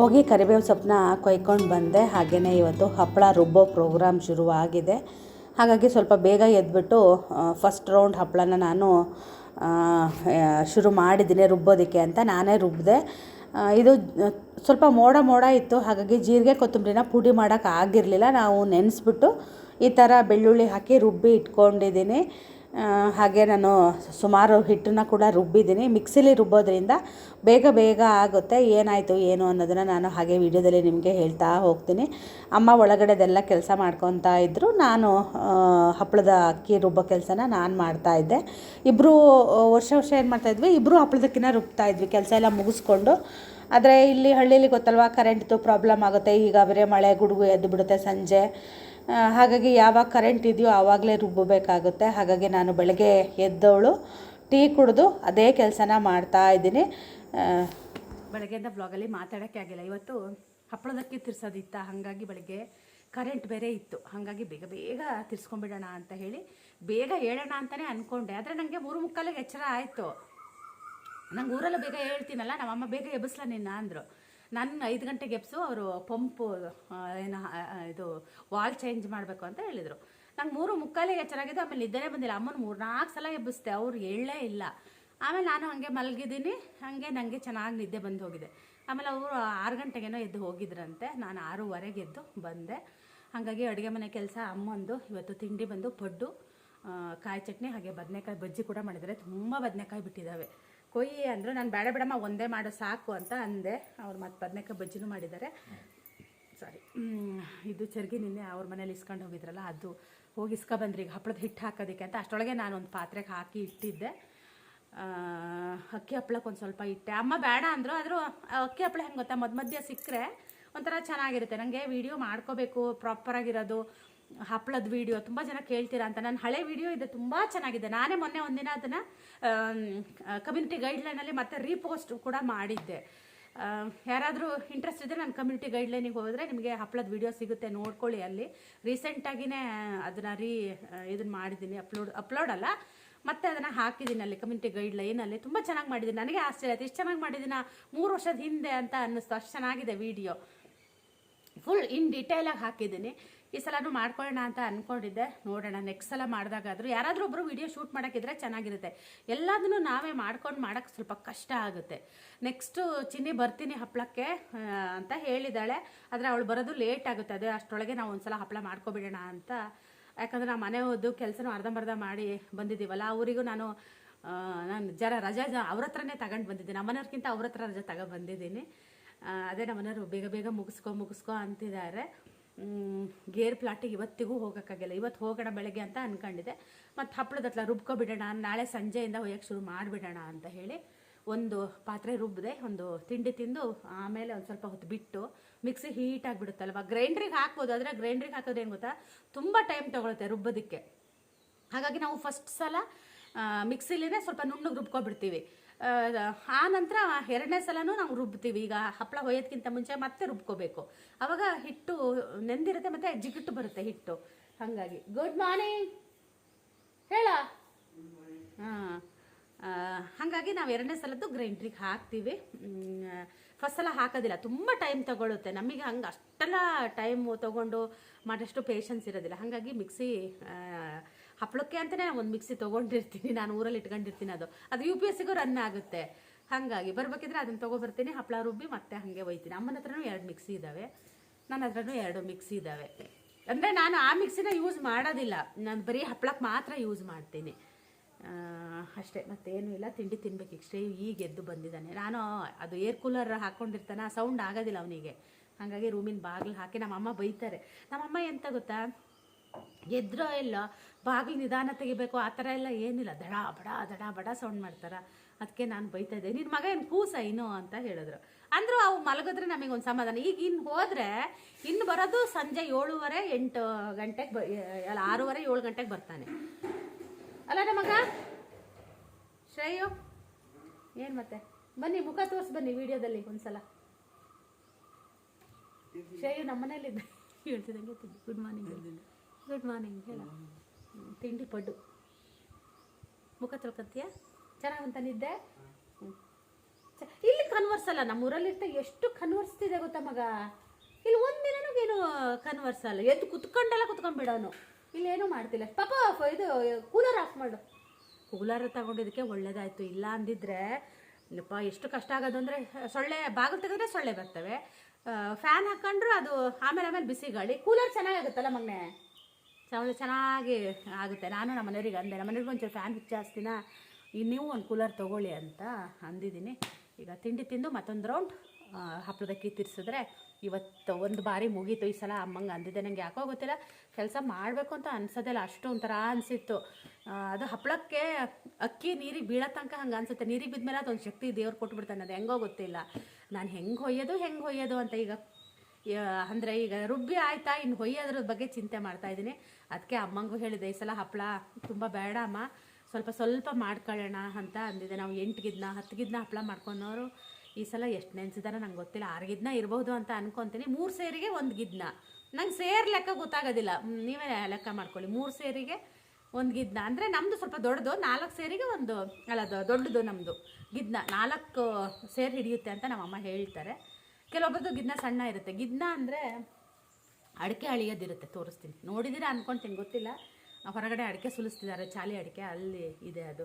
[SPEAKER 4] ಹೋಗಿ ಕರಿಬೇವು ಸೊಪ್ಪನ್ನ ಕೊಯ್ಕೊಂಡು ಬಂದೆ. ಹಾಗೆಯೇ ಇವತ್ತು ಹಪ್ಪಳ ರುಬ್ಬೋ ಪ್ರೋಗ್ರಾಮ್ ಶುರುವಾಗಿದೆ. ಹಾಗಾಗಿ ಸ್ವಲ್ಪ ಬೇಗ ಎದ್ಬಿಟ್ಟು ಫಸ್ಟ್ ರೌಂಡ್ ಹಪ್ಪಳನ ನಾನು ಶುರು ಮಾಡಿದ್ದೀನಿ ರುಬ್ಬೋದಕ್ಕೆ ಅಂತ ನಾನೇ ರುಬ್ಬಿದೆ ಇದು ಸ್ವಲ್ಪ ಮೋಡ ಮೋಡ ಇತ್ತು. ಹಾಗಾಗಿ ಜೀರಿಗೆ ಕೊತ್ತಂಬರಿನ ಪುಡಿ ಮಾಡೋಕ್ಕಾಗಿರಲಿಲ್ಲ ನಾವು ನೆನೆಸ್ಬಿಟ್ಟು ಈ ಥರ ಬೆಳ್ಳುಳ್ಳಿ ಹಾಕಿ ರುಬ್ಬಿ ಇಟ್ಕೊಂಡಿದ್ದೀನಿ. ಹಾಗೆ ನಾನು ಸುಮಾರು ಹಿಟ್ಟನ್ನು ಕೂಡ ರುಬ್ಬಿದ್ದೀನಿ. ಮಿಕ್ಸಿಲಿ ರುಬ್ಬೋದ್ರಿಂದ ಬೇಗ ಬೇಗ ಆಗುತ್ತೆ. ಏನಾಯಿತು, ಏನು ಅನ್ನೋದನ್ನು ನಾನು ಹಾಗೆ ವಿಡಿಯೋದಲ್ಲಿ ನಿಮಗೆ ಹೇಳ್ತಾ ಹೋಗ್ತೀನಿ. ಅಮ್ಮ ಒಳಗಡೆದೆಲ್ಲ ಕೆಲಸ ಮಾಡ್ಕೊತಾ ಇದ್ದರು ನಾನು ಹಪ್ಪಳದ ಅಕ್ಕಿ ರುಬ್ಬೋ ಕೆಲಸನ ನಾನು ಮಾಡ್ತಾಯಿದ್ದೆ ಇಬ್ಬರು ವರ್ಷ ವರ್ಷ ಏನು ಮಾಡ್ತಾಯಿದ್ವಿ ಇಬ್ಬರು ಹಪ್ಪಳದಕ್ಕಿನ್ನ ರುಬ್ತಾ ಇದ್ವಿ. ಕೆಲಸ ಎಲ್ಲ ಮುಗಿಸ್ಕೊಂಡು. ಆದರೆ ಇಲ್ಲಿ ಹಳ್ಳಿಲಿ ಗೊತ್ತಲ್ವಾ ಕರೆಂಟ್ದು ಪ್ರಾಬ್ಲಮ್ ಆಗುತ್ತೆ. ಈಗ ಬರೀ ಮಳೆ, ಗುಡುಗು ಎದ್ದು ಬಿಡುತ್ತೆ ಸಂಜೆ. ಹಾಗಾಗಿ ಯಾವಾಗ ಕರೆಂಟ್ ಇದೆಯೋ ಆವಾಗಲೇ ರುಬ್ಬಬೇಕಾಗುತ್ತೆ. ಹಾಗಾಗಿ ನಾನು ಬೆಳಗ್ಗೆ ಎದ್ದವಳು, ಟೀ ಕುಡಿದು ಅದೇ ಕೆಲಸನ ಮಾಡ್ತಾ ಇದ್ದೀನಿ. ಬೆಳಗ್ಗೆಯಿಂದ ಬ್ಲಾಗಲ್ಲಿ ಮಾತಾಡೋಕ್ಕೆ ಆಗಿಲ್ಲ. ಇವತ್ತು ಹಪ್ಪಳದಕ್ಕೆ ತಿರ್ಸೋದಿತ್ತ. ಹಾಗಾಗಿ ಬೆಳಗ್ಗೆ ಕರೆಂಟ್ ಬೇರೆ ಇತ್ತು. ಹಾಗಾಗಿ ಬೇಗ ಬೇಗ ತಿರ್ಸ್ಕೊಂಡ್ಬಿಡೋಣ ಅಂತ ಹೇಳಿ ಬೇಗ ಹೇಳೋಣ ಅಂತಲೇ ಅಂದ್ಕೊಂಡೆ ಆದರೆ ನನಗೆ ಮೂರು ಮುಕ್ಕಾಲಿಗೆ ಎಚ್ಚರ ಆಯಿತು. ನಂಗೆ ಊರಲ್ಲೂ ಬೇಗ ಹೇಳ್ತೀನಲ್ಲ, ನಮ್ಮಮ್ಮ ಬೇಗ ಎಬ್ಬಿಸ್ಲ ನಿನ್ನ ಅಂದರು. ನನ್ನ ಐದು ಗಂಟೆಗೆ ಎಬ್ಸು ಅವರು ಪಂಪು ಏನು ಇದು ವಾಲ್ ಚೇಂಜ್ ಮಾಡಬೇಕು ಅಂತ ಹೇಳಿದರು. ನಂಗೆ ಮೂರು ಮುಕ್ಕಾಲಿಗೆ ಎಚ್ಚರಾಗಿದ್ದು ಆಮೇಲೆ ನಿದ್ದೆನೇ ಬಂದಿಲ್ಲ. ಅಮ್ಮನ ಮೂರು ನಾಲ್ಕು ಸಲ ಎಬ್ಬಿಸ್ದೆ, ಅವ್ರು ಹೇಳೇ ಇಲ್ಲ. ಆಮೇಲೆ ನಾನು ಹಾಗೆ ಮಲಗಿದ್ದೀನಿ, ಹಾಗೆ ನನಗೆ ಚೆನ್ನಾಗಿ ನಿದ್ದೆ ಬಂದು ಹೋಗಿದೆ. ಆಮೇಲೆ ಅವರು ಆರು ಗಂಟೆಗೇನೋ ಎದ್ದು ಹೋಗಿದ್ರಂತೆ, ನಾನು ಆರೂವರೆಗೆ ಎದ್ದು ಬಂದೆ. ಹಾಗಾಗಿ ಅಡುಗೆ ಮನೆ ಕೆಲಸ ಅಮ್ಮಂದು, ಇವತ್ತು ತಿಂಡಿ ಬಂದು ಪಡ್ಡು ಕಾಯಿ ಚಟ್ನಿ, ಹಾಗೆ ಬದನೆಕಾಯಿ ಬಜ್ಜಿ ಕೂಡ ಮಾಡಿದರೆ ತುಂಬ ಬದನೆಕಾಯಿ ಬಿಟ್ಟಿದ್ದಾವೆ. ಕೊಯ್ಯಿ ಅಂದರು ನಾನು ಬೇಡ ಬೇಡಮ್ಮ, ಒಂದೇ ಮಾಡು ಸಾಕು ಅಂತ ಅಂದೆ. ಅವ್ರು ಮತ್ತು ಬದನೆಕಾಯಿ ಬಜ್ಜಿನೂ ಮಾಡಿದ್ದಾರೆ. ಸಾರಿ ಇದು ಚರ್ಗಿ ನಿನ್ನೆ ಅವ್ರ ಮನೇಲಿ ಇಸ್ಕೊಂಡು ಹೋಗಿದ್ರಲ್ಲ, ಅದು ಹೋಗಿ ಇಸ್ಕೊ ಬಂದ್ರಿ ಈಗ ಹಪ್ಪಳದ ಹಿಟ್ಟು ಹಾಕೋದಕ್ಕೆ ಅಂತ. ಅಷ್ಟರೊಳಗೆ ನಾನು ಒಂದು ಪಾತ್ರೆಗೆ ಹಾಕಿ ಇಟ್ಟಿದ್ದೆ. ಅಕ್ಕಿ ಹಪ್ಪಳಕ್ಕೆ ಒಂದು ಸ್ವಲ್ಪ ಇಟ್ಟೆ. ಅಮ್ಮ ಬೇಡ ಅಂದರು, ಆದರೂ ಅಕ್ಕಿ ಹಪ್ಪಳ ಹೆಂಗೆ ಗೊತ್ತಾ? ಮಧ್ಯ ಮಧ್ಯ ಸಿಕ್ಕರೆ ಒಂಥರ ಚೆನ್ನಾಗಿರುತ್ತೆ. ನನಗೆ ವಿಡಿಯೋ ಮಾಡ್ಕೋಬೇಕು ಪ್ರಾಪರಾಗಿರೋದು ಹಪ್ಪಳದ ವಿಡಿಯೋ ತುಂಬ ಜನ ಕೇಳ್ತೀರಾ ಅಂತ. ನನ್ನ ಹಳೆ ವಿಡಿಯೋ ಇದೆ, ತುಂಬ ಚೆನ್ನಾಗಿದೆ. ನಾನೇ ಮೊನ್ನೆ ಒಂದಿನ ಅದನ್ನು ಕಮ್ಯುನಿಟಿ ಗೈಡ್ಲೈನಲ್ಲಿ ಮತ್ತೆ ರೀಪೋಸ್ಟ್ ಕೂಡ ಮಾಡಿದ್ದೆ. ಯಾರಾದರೂ ಇಂಟ್ರೆಸ್ಟ್ ಇದ್ದರೆ ನಾನು ಕಮ್ಯುನಿಟಿ ಗೈಡ್ಲೈನಿಗೆ ಹೋದರೆ ನಿಮಗೆ ಹಪ್ಪಳದ ವಿಡಿಯೋ ಸಿಗುತ್ತೆ, ನೋಡ್ಕೊಳ್ಳಿ ಅಲ್ಲಿ. ರೀಸೆಂಟಾಗಿಯೇ ಅದನ್ನು ರೀ ಇದನ್ನು ಮಾಡಿದ್ದೀನಿ ಅಪ್ಲೋಡ್ ಅಪ್ಲೋಡ್ ಅಲ್ಲ. ಮತ್ತೆ ಅದನ್ನು ಹಾಕಿದ್ದೀನಿ ಅಲ್ಲಿ ಕಮ್ಯುನಿಟಿ ಗೈಡ್ಲೈನಲ್ಲಿ ತುಂಬ ಚೆನ್ನಾಗಿ ಮಾಡಿದ್ದೀನಿ ನನಗೆ ಆಶ್ಚರ್ಯ ಆಯ್ತು. ಇಷ್ಟು ಚೆನ್ನಾಗಿ ಮಾಡಿದ್ದೀನ ಮೂರು ವರ್ಷದ ಹಿಂದೆ ಅಂತ ಅನ್ನಿಸ್ತು. ಅಷ್ಟು ಚೆನ್ನಾಗಿದೆ ವಿಡಿಯೋ ಫುಲ್ ಇನ್ ಡಿಟೇಲಾಗಿ ಹಾಕಿದ್ದೀನಿ ಈ ಸಲನೂ ಮಾಡ್ಕೊಳ್ಳೋಣ ಅಂತ ಅಂದ್ಕೊಂಡಿದ್ದೆ ನೋಡೋಣ ನೆಕ್ಸ್ಟ್ ಸಲ ಮಾಡಿದಾಗಾದರೂ. ಯಾರಾದರೂ ಒಬ್ಬರು ವಿಡಿಯೋ ಶೂಟ್ ಮಾಡೋಕ್ಕಿದ್ರೆ ಚೆನ್ನಾಗಿರುತ್ತೆ. ಎಲ್ಲದನ್ನು ನಾವೇ ಮಾಡ್ಕೊಂಡು ಮಾಡೋಕ್ಕೆ ಸ್ವಲ್ಪ ಕಷ್ಟ ಆಗುತ್ತೆ. ನೆಕ್ಸ್ಟು ಚಿನ್ನಿ ಬರ್ತೀನಿ ಹಪ್ಪಳಕ್ಕೆ ಅಂತ ಹೇಳಿದ್ದಾಳೆ ಆದರೆ ಅವಳು ಬರೋದು ಲೇಟ್ ಆಗುತ್ತೆ. ಅದೇ ಅಷ್ಟರೊಳಗೆ ನಾವು ಒಂದ್ಸಲ ಹಪ್ಪಳ ಮಾಡ್ಕೊಬಿಡೋಣ ಅಂತ. ಯಾಕಂದರೆ ನಾವು ಮನೆ ಹೋದ್ದು ಕೆಲಸನೂ ಅರ್ಧಂಬರ್ಧ ಮಾಡಿ ಬಂದಿದ್ದೀವಲ್ಲ ಅವರಿಗೂ ನಾನು ನಾನು ಜರ ರಜಾ ಜ, ಅವ್ರ ಹತ್ರನೇ ತಗೊಂಡು ಬಂದಿದ್ದೀನಿ. ನಮ್ಮನೆಯವ್ರಿಗಿಂತ ಅವ್ರ ಹತ್ರ ರಜೆ ತಗೊಂಡು ಬಂದಿದ್ದೀನಿ. ಅದೇ ನಮ್ಮನೆಯವರು ಬೇಗ ಬೇಗ ಮುಗಿಸ್ಕೊ ಮುಗಿಸ್ಕೊ ಅಂತಿದ್ದಾರೆ. ಗೇರ್ ಪ್ಲಾಟಿಗೆ ಇವತ್ತಿಗೂ ಹೋಗೋಕ್ಕಾಗಿಲ್ಲ. ಇವತ್ತು ಹೋಗೋಣ ಬೆಳಗ್ಗೆ ಅಂತ ಅಂದ್ಕೊಂಡಿದ್ದೆ ಮತ್ತು ಹಪ್ಪಳದ ಹತ್ರ ರುಬ್ಕೊಬಿಡೋಣ. ನಾಳೆ ಸಂಜೆಯಿಂದ ಒಯ್ಯಕ್ಕೆ ಶುರು ಮಾಡಿಬಿಡೋಣ ಅಂತ ಹೇಳಿ ಒಂದು ಪಾತ್ರೆ ರುಬ್ಬಿದೆ ಒಂದು ತಿಂಡಿ ತಿಂದು ಆಮೇಲೆ ಒಂದು ಸ್ವಲ್ಪ ಹೊತ್ತು ಬಿಟ್ಟು ಮಿಕ್ಸಿ ಹೀಟ್ ಆಗಿಬಿಡುತ್ತಲ್ವ? ಗ್ರೈಂಡ್ರಿಗೆ ಹಾಕ್ಬೋದು. ಆದರೆ ಗ್ರೈಂಡ್ರಿಗೆ ಹಾಕೋದು ಏನು ಗೊತ್ತಾ? ತುಂಬ ಟೈಮ್ ತೊಗೊಳುತ್ತೆ ರುಬ್ಬೋದಕ್ಕೆ. ಹಾಗಾಗಿ ನಾವು ಫಸ್ಟ್ ಸಲ ಮಿಕ್ಸಿಲಿನೇ ಸ್ವಲ್ಪ ನುಣ್ಣಗೆ ರುಬ್ಕೊಬಿಡ್ತೀವಿ. ಆ, ನಂತರ ಎರಡನೇ ಸಲನೂ ನಾವು ರುಬ್ತೀವಿ. ಈಗ ಹಪ್ಪಳ ಹೊಯ್ಯೋದಕ್ಕಿಂತ ಮುಂಚೆ ಮತ್ತೆ ರುಬ್ಕೋಬೇಕು. ಅವಾಗ ಹಿಟ್ಟು ನೆಂದಿರುತ್ತೆ ಮತ್ತೆ ಜಿಗಿಟ್ಟು ಬರುತ್ತೆ ಹಿಟ್ಟು. ಹಾಗಾಗಿ ಗುಡ್ ಮಾರ್ನಿಂಗ್ ಹೇಳ? ಹಾಂ ಹಾಗಾಗಿ ನಾವು ಎರಡನೇ ಸಲದ್ದು ಗ್ರೈಂಡ್ರಿಗೆ ಹಾಕ್ತೀವಿ. ಫಸ್ಟ್ ಸಲ ಹಾಕೋದಿಲ್ಲ ತುಂಬ ಟೈಮ್ ತಗೊಳುತ್ತೆ. ನಮಗೆ ಹಂಗೆ ಅಷ್ಟೆಲ್ಲ ಟೈಮ್ ತಗೊಂಡು ಮಾಡೋಷ್ಟು ಪೇಷನ್ಸ್ ಇರೋದಿಲ್ಲ. ಹಾಗಾಗಿ ಮಿಕ್ಸಿ ಹಪ್ಪಳಕ್ಕೆ ಅಂತಲೇ ಒಂದು ಮಿಕ್ಸಿ ತೊಗೊಂಡಿರ್ತೀನಿ, ನಾನು ಊರಲ್ಲಿ ಇಟ್ಕೊಂಡಿರ್ತೀನಿ ಅದು. ಅದು ಯು ಪಿ ಎಸ್ ರನ್ ಆಗುತ್ತೆ. ಹಾಗಾಗಿ ಬರ್ಬೇಕಿದ್ರೆ ಅದನ್ನು ತೊಗೊಬರ್ತೀನಿ ಹಪ್ಪಳ ರುಬ್ಬಿ ಮತ್ತೆ ಹಾಗೆ ಒಯ್ತೀನಿ. ಅಮ್ಮನ ಹತ್ರನೂ ಎರಡು ಮಿಕ್ಸಿ ಇದ್ದಾವೆ ನನ್ನ ಹತ್ರನೂ ಎರಡು ಮಿಕ್ಸಿ ಇದ್ದಾವೆ ಅಂದರೆ ನಾನು ಆ ಮಿಕ್ಸಿನ ಯೂಸ್ ಮಾಡೋದಿಲ್ಲ. ನಾನು ಬರೀ ಹಪ್ಪಳಕ್ಕೆ ಮಾತ್ರ ಯೂಸ್ ಮಾಡ್ತೀನಿ. ಅಷ್ಟೇ. ಮತ್ತೇನು ಇಲ್ಲ. ತಿಂಡಿ ತಿನ್ಬೇಕು ಇಷ್ಟೇ. ಈಗ ಎದ್ದು ಬಂದಿದ್ದಾನೆ. ನಾನು ಅದು ಏರ್ ಕೂಲರ್ ಹಾಕ್ಕೊಂಡಿರ್ತಾನೆ ಸೌಂಡ್ ಆಗೋದಿಲ್ಲ ಅವನಿಗೆ. ಹಾಗಾಗಿ ರೂಮಿನ ಬಾಗಿಲು ಹಾಕಿ ನಮ್ಮಮ್ಮ ಬೈತಾರೆ. ನಮ್ಮಮ್ಮ ಎಂತ ಗೊತ್ತಾ? ಎದ್ರೋ ಇಲ್ಲ, ಬಾಗಿಲು ನಿಧಾನ ತೆಗಿಬೇಕು, ಆ ಥರ ಎಲ್ಲ ಏನಿಲ್ಲ. ದಡ, ಬಡ ದಡ, ಬಡ ಸೌಂಡ್ ಮಾಡ್ತಾರೆ. ಅದಕ್ಕೆ ನಾನು ಬೈತಾ ಇದ್ದೆ. ನಿನ್ನ ಮಗ ಏನು ಕೂಸ ಇನ್ನು ಅಂತ ಹೇಳಿದ್ರು. ಅಂದರೂ ಅವು ಮಲಗಿದ್ರೆ ನಮಗೆ ಒಂದು ಸಮಾಧಾನ. ಈಗ ಇನ್ನು ಹೋದರೆ ಇನ್ನು ಬರೋದು ಸಂಜೆ ಏಳುವರೆ ಎಂಟು ಗಂಟೆಗೆ ಬ, ಅಲ್ಲ, ಆರೂವರೆ ಏಳು ಗಂಟೆಗೆ ಬರ್ತಾನೆ. ಅಲ್ಲ ನಮ್ಮ ಮಗ. ಶ್ರೇಯು. ಏನು ಮತ್ತೆ? ಬನ್ನಿ, ಮುಖ ತೋರಿಸಿ ಬನ್ನಿ ವಿಡಿಯೋದಲ್ಲಿ ಒಂದ್ಸಲ. ಶ್ರೇಯು ನಮ್ಮ ಮನೇಲಿ ಹೇಳ್ತಿದ್ದಂಗೆ ಗುಡ್ ಮಾರ್ನಿಂಗ್. ಗುಡ್ ಮಾರ್ನಿಂಗ್ ಹೇಳ. ತಿಂಡಿ ಪಡ್ಡು. ಮುಖ ತೊಳ್ಕೊತೀಯ? ಚೆನ್ನಾಗಂತ ನಿದ್ದೆ ಇಲ್ಲಿ ಕನ್ವರ್ಸ್ ಅಲ್ಲ ನಮ್ಮ ಊರಲ್ಲಿರ್ತ ಎಷ್ಟು ಕನ್ವರ್ಸ್ತಿದೆ ಗೊತ್ತಾ ಮಗ? ಇಲ್ಲಿ ಒಂದಿನೂ ಏನು ಕನ್ವರ್ಸ್ ಅಲ್ಲ ಎದ್ದು ಕುತ್ಕೊಂಡೆಲ್ಲ ಕುತ್ಕೊಂಡ್ಬಿಡೋನು ಇಲ್ಲೇನೂ ಮಾಡ್ತಿಲ್ಲ. ಪಾಪ ಇದು ಕೂಲರ್ ಆಫ್ ಮಾಡು. ಕೂಲರ್ ತಗೊಂಡಿದ್ದಕ್ಕೆ ಒಳ್ಳೇದಾಯ್ತು. ಇಲ್ಲ ಅಂದಿದ್ರೆ, ಇಲ್ಲಪ್ಪ, ಎಷ್ಟು ಕಷ್ಟ ಆಗೋದು ಅಂದರೆ, ಸೊಳ್ಳೆ, ಬಾಗಿಲು ತೆಗೆದ್ರೆ ಸೊಳ್ಳೆ ಬರ್ತವೆ. ಫ್ಯಾನ್ ಹಾಕೊಂಡ್ರು ಅದು ಆಮೇಲೆ ಆಮೇಲೆ ಬಿಸಿ ಗಾಳಿ. ಕೂಲರ್ ಚೆನ್ನಾಗಾಗುತ್ತಲ್ಲ ಮಗನೆ? ಸೌಂಡ್ ಚೆನ್ನಾಗಿ ಆಗುತ್ತೆ. ನಾನು ನಮ್ಮ ಮನೆಯವ್ರಿಗೆ ಅಂದೆ, ನಮ್ಮ ಮನೆಯವ್ರಿಗೆ ಒಂಚೂರು ಫ್ಯಾನ್ ಜಾಸ್ತಿನ ನೀವು ಒಂದು ಕೂಲರ್ ತೊಗೊಳ್ಳಿ ಅಂತ ಅಂದಿದ್ದೀನಿ. ಈಗ ತಿಂಡಿ ತಿಂದು ಮತ್ತೊಂದು ರೌಂಡ್ ಹಪ್ಪಳದಕ್ಕಿ ತಿರ್ಸಿದ್ರೆ ಇವತ್ತು ಒಂದು ಬಾರಿ ಮುಗೀತು. ಈ ಸಲ ಅಮ್ಮಂಗೆ ಅಂದಿದ್ದೆ ನನಗೆ ಯಾಕೋ ಗೊತ್ತಿಲ್ಲ. ಕೆಲಸ ಮಾಡಬೇಕು ಅಂತ ಅನ್ಸೋದಿಲ್ಲ ಅಷ್ಟು ಒಂಥರ ಅನಿಸಿತ್ತು. ಅದು ಹಪ್ಪಳಕ್ಕೆ ಅಕ್ಕಿ ನೀರಿಗೆ ಬೀಳೋ ತನಕ ಹಂಗೆ ಅನ್ಸುತ್ತೆ. ನೀರಿಗೆ ಬಿದ್ದ ಮೇಲೆ ಅದೊಂದು ಶಕ್ತಿ ದೇವ್ರು ಕೊಟ್ಬಿಡ್ತಾನೆ, ಅದು ಹೆಂಗೋ ಗೊತ್ತಿಲ್ಲ. ನಾನು ಹೆಂಗೆ ಹೊಯ್ಯೋದು ಹೆಂಗೆ ಹೊಯ್ಯೋದು ಅಂತ ಈಗ ಅಂದರೆ ಈಗ ರುಬ್ಬಿ ಆಯ್ತಾ, ಇನ್ನು ಹೊಯ್ಯೋದ್ರ ಬಗ್ಗೆ ಚಿಂತೆ ಮಾಡ್ತಾ ಇದ್ದೀನಿ. ಅದಕ್ಕೆ ಅಮ್ಮಂಗೂ ಹೇಳಿದೆ, ಈ ಸಲ ಹಪ್ಪಳ ತುಂಬ ಬೇಡ ಅಮ್ಮ. ಸ್ವಲ್ಪ ಸ್ವಲ್ಪ ಮಾಡ್ಕೊಳ್ಳೋಣ ಅಂತ ಅಂದಿದೆ. ನಾವು ಎಂಟು ಗಿದ್ನ ಹತ್ತು ಗಿದ್ನ ಹಪ್ಪಳ ಮಾಡ್ಕೊಂಡವರು. ಈ ಸಲ ಎಷ್ಟು ನೆನೆಸಿದಾರೆ ನಂಗೆ ಗೊತ್ತಿಲ್ಲ. ಆರು ಗಿದ್ನ ಇರ್ಬೋದು ಅಂತ ಅನ್ಕೊತೀನಿ. ಮೂರು ಸೇರಿಗೆ ಒಂದು ಗಿದ್ನ ನಂಗೆ ಸೇರ್ ಲೆಕ್ಕ ಗೊತ್ತಾಗೋದಿಲ್ಲ. ನೀವೇ ಲೆಕ್ಕ ಮಾಡ್ಕೊಳ್ಳಿ. ಮೂರು ಸೇರಿಗೆ ಒಂದು ಗಿದ್ನ ಅಂದರೆ ನಮ್ಮದು ಸ್ವಲ್ಪ ದೊಡ್ಡದು. ನಾಲ್ಕು ಸೇರಿಗೆ ಒಂದು, ಅಲ್ಲ, ದೊಡ್ಡದು ನಮ್ಮದು ಗಿದ್ನ. ನಾಲ್ಕು ಸೇರು ಹಿಡಿಯುತ್ತೆ ಅಂತ ನಮ್ಮಮ್ಮ ಹೇಳ್ತಾರೆ. ಕೆಲವೊಬ್ಬರದ್ದು ಗಿದ್ನ ಸಣ್ಣ ಇರುತ್ತೆ. ಗಿದ್ನ ಅಂದರೆ ಅಡಿಕೆ ಅಳಿಯೋದಿರುತ್ತೆ, ತೋರಿಸ್ತೀನಿ. ನೋಡಿದಿರ ಅಂದ್ಕೊಂತೀನಿ ಗೊತ್ತಿಲ್ಲ. ಹೊರಗಡೆ ಅಡಿಕೆ ಸುಲಿಸ್ತಿದ್ದಾರೆ, ಚಾಲಿ ಅಡಿಕೆ, ಅಲ್ಲಿ ಇದೆ ಅದು.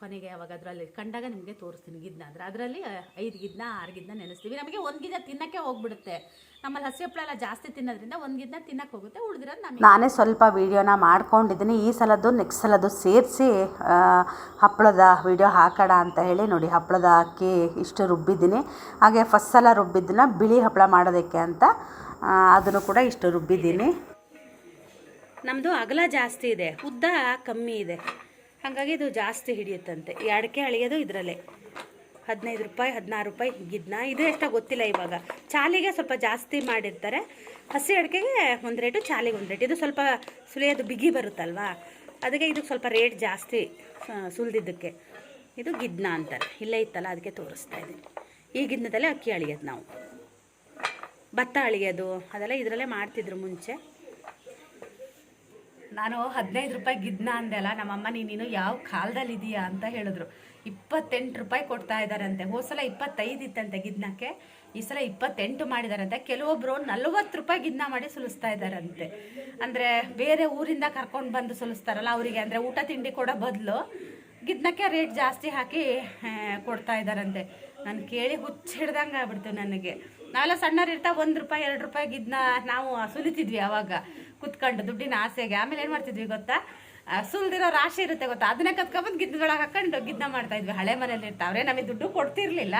[SPEAKER 4] ಕೊನೆಗೆ ಅವಾಗ ಅದರಲ್ಲಿ ಕಂಡಾಗ ನಿಮಗೆ ತೋರಿಸ್ತೀನಿ ಗಿದ್ನ ಅಂದರೆ. ಅದರಲ್ಲಿ ಐದು ಗಿದ್ನ ಆರು ಗಿದ್ನ ನೆನೆಸ್ತೀವಿ. ನಮಗೆ ಒಂದು ಗಿದ್ನ ತಿನ್ನಕ್ಕೆ ಹೋಗ್ಬಿಡುತ್ತೆ. ನಮ್ಮಲ್ಲಿ ಹಸಿ ಹಪ್ಪಳ ಎಲ್ಲ ಜಾಸ್ತಿ ತಿನ್ನೋದ್ರಿಂದ ಒಂದು ಗಿದ್ನ ತಿನ್ನಕ್ಕೆ ಹೋಗುತ್ತೆ ಉಳಿದಿರೋದು ನಮಗೆ.
[SPEAKER 2] ನಾನೇ ಸ್ವಲ್ಪ ವೀಡಿಯೋನ ಮಾಡ್ಕೊಂಡಿದ್ದೀನಿ. ಈ ಸಲದ್ದು ನೆಕ್ಸ್ಟ್ ಸಲದ್ದು ಸೇರಿಸಿ ಹಪ್ಪಳದ ವೀಡಿಯೋ ಹಾಕೋಣ ಅಂತ ಹೇಳಿ ನೋಡಿ ಹಪ್ಪಳದ ಅಕ್ಕಿ ಇಷ್ಟು ರುಬ್ಬಿದ್ದೀನಿ. ಹಾಗೆ ಫಸ್ಟ್ ಸಲ ರುಬ್ಬಿದ್ದನ್ನ ಬಿಳಿ ಹಪ್ಪಳ ಮಾಡೋದಕ್ಕೆ ಅಂತ ಅದನ್ನು ಕೂಡ ಇಷ್ಟು ರುಬ್ಬಿದ್ದೀನಿ.
[SPEAKER 4] ನಮ್ಮದು ಅಗಲ ಜಾಸ್ತಿ ಇದೆ ಉದ್ದ ಕಮ್ಮಿ ಇದೆ. ಹಾಗಾಗಿ ಇದು ಜಾಸ್ತಿ ಹಿಡಿಯುತ್ತಂತೆ. ಈ ಅಡಿಕೆ ಅಳಿಯೋದು ಇದರಲ್ಲೇ. ಹದಿನೈದು ರೂಪಾಯಿ, ಹದಿನಾರು ರೂಪಾಯಿ ಗಿದ್ನ ಇದು ಎಷ್ಟೋ ಗೊತ್ತಿಲ್ಲ ಇವಾಗ. ಚಾಲಿಗೆ ಸ್ವಲ್ಪ ಜಾಸ್ತಿ ಮಾಡಿರ್ತಾರೆ. ಹಸಿ ಅಡಿಕೆಗೆ ಒಂದು ರೇಟು, ಚಾಲಿಗೆ ಒಂದು ರೇಟ್. ಇದು ಸ್ವಲ್ಪ ಸುಲಿಯೋದು ಬಿಗಿ ಬರುತ್ತಲ್ವಾ? ಅದಕ್ಕೆ ಇದಕ್ಕೆ ಸ್ವಲ್ಪ ರೇಟ್ ಜಾಸ್ತಿ ಸುಲಿದಿದ್ದಕ್ಕೆ. ಇದು ಗಿದ್ನ ಅಂತಾರೆ. ಇಲ್ಲೇ ಇತ್ತಲ್ಲ, ಅದಕ್ಕೆ ತೋರಿಸ್ತಾ ಇದ್ದೀನಿ. ಈ ಗಿದ್ನದಲ್ಲೇ ಅಕ್ಕಿ ಅಳಿಯೋದು ನಾವು. ಭತ್ತ ಅಳಿಯೋದು, ಅದೆಲ್ಲ ಇದರಲ್ಲೇ ಮಾಡ್ತಿದ್ರು ಮುಂಚೆ. ನಾನು ಹದಿನೈದು ರೂಪಾಯಿ ಗಿದ್ನ ಅಂದೆಲ್ಲ, ನಮ್ಮಮ್ಮ, ನೀನು ಯಾವ ಕಾಲದಲ್ಲಿ ಇದೀಯಾ ಅಂತ ಹೇಳಿದ್ರು. ಇಪ್ಪತ್ತೆಂಟು ರೂಪಾಯಿ ಕೊಡ್ತಾ ಇದ್ದಾರಂತೆ. ಹೋದ ಸಲ ಇಪ್ಪತ್ತೈದು ಇತ್ತಂತೆ ಗಿದ್ನಕ್ಕೆ. ಈ ಸಲ ಇಪ್ಪತ್ತೆಂಟು ಮಾಡಿದಾರಂತೆ. ಕೆಲವೊಬ್ರು ನಲ್ವತ್ತು ರೂಪಾಯಿ ಗಿದ್ನ ಮಾಡಿ ಸುಲಿಸ್ತಾ ಇದ್ದಾರಂತೆ. ಅಂದರೆ ಬೇರೆ ಊರಿಂದ ಕರ್ಕೊಂಡು ಬಂದು ಸುಲಿಸ್ತಾರಲ್ಲ ಅವರಿಗೆ. ಅಂದರೆ ಊಟ ತಿಂಡಿ ಕೊಡೋ ಬದಲು ಗಿದ್ನಕ್ಕೆ ರೇಟ್ ಜಾಸ್ತಿ ಹಾಕಿ ಕೊಡ್ತಾ ಇದ್ದಾರಂತೆ. ನಾನು ಕೇಳಿ ಹುಚ್ಚಿಡ್ದಂಗೆ ಆಗ್ಬಿಡ್ತು ನನಗೆ. ನಾವೆಲ್ಲ ಸಣ್ಣವ್ರು ಇರ್ತಾ ಒಂದು ರೂಪಾಯಿ, ಎರಡು ರೂಪಾಯಿ ಗಿದ್ನ ನಾವು ಸುಲಿತಿದ್ವಿ ಅವಾಗ. ಕುತ್ಕೊಂಡು ದುಡ್ಡಿನ ಆಸೆಗೆ. ಆಮೇಲೆ ಏನು ಮಾಡ್ತಿದ್ವಿ ಗೊತ್ತಾ? ಸುಲ್ದಿರೋ ರಾಶಿ ಇರುತ್ತೆ ಗೊತ್ತಾ? ಅದನ್ನ ಕತ್ಕೊಂಬಂದು ಗಿದ್ನೊಳಗೆ ಹಾಕೊಂಡು ಗಿದ್ನ ಮಾಡ್ತಾ ಇದ್ವಿ. ಹಳೆ ಮನೇಲಿ ಇರ್ತಾವ್ರೆ, ನಮಗೆ ದುಡ್ಡು ಕೊಡ್ತಿರ್ಲಿಲ್ಲ.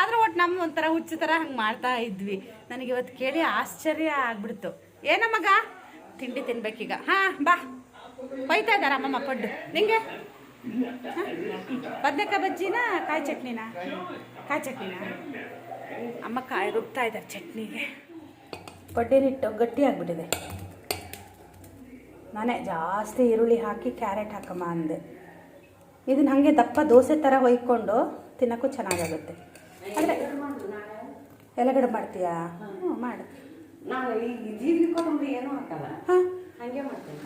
[SPEAKER 4] ಆದ್ರೆ ಒಟ್ಟು ನಮ್ಮ ಒಂಥರ ಹುಚ್ಚು ಥರ ಹಂಗೆ ಮಾಡ್ತಾ ಇದ್ವಿ. ನನಗೆ ಇವತ್ತು ಕೇಳಿ ಆಶ್ಚರ್ಯ ಆಗ್ಬಿಡ್ತು. ಏನಮ್ಮಗ ಮಗ? ತಿಂಡಿ ತಿನ್ಬೇಕೀಗ. ಹಾ, ಬಾ. ಬೈತಾ ಇದ್ದಾರ ಅಮ್ಮಮ್ಮ ಪಡ್ಡು. ನಿಂಗೆ? ಬದನೆಕಾಯಿ ಬಜ್ಜಿನ, ಕಾಯಿ ಚಟ್ನಿನ? ಕಾಯಿ ಚಟ್ನಿನ? ಅಮ್ಮ ಕಾಯಿ ರುಬ್ತಾ ಇದ್ದಾರೆ ಚಟ್ನಿಗೆ. ಪಡ್ಡಿನಿಟ್ಟು ಗಟ್ಟಿ ಆಗಿಬಿಟ್ಟಿದೆ. ನಾನೇ ಜಾಸ್ತಿ ಈರುಳ್ಳಿ ಹಾಕಿ ಕ್ಯಾರೆಟ್ ಹಾಕಮ್ಮ ಅಂದೆ. ಇದನ್ನ ಹಾಗೆ ದಪ್ಪ ದೋಸೆ ಥರ ಹೊಯ್ಕೊಂಡು ತಿನ್ನೋಕ್ಕೂ ಚೆನ್ನಾಗಾಗುತ್ತೆ. ಅಂದರೆ ಎಲೆಗಡೆ ಮಾಡ್ತೀಯಾ? ಹ್ಞೂ ಮಾಡಿ.
[SPEAKER 5] ನಾನು ಈ ಜೀರಿಗೆ ಕೊತ್ತಂಬರಿ ಏನೂ ಹಾಕಲ್ಲ.
[SPEAKER 4] ಹಾಂ.
[SPEAKER 5] ಹಂಗೆ ಮಾಡ್ತೀನಿ.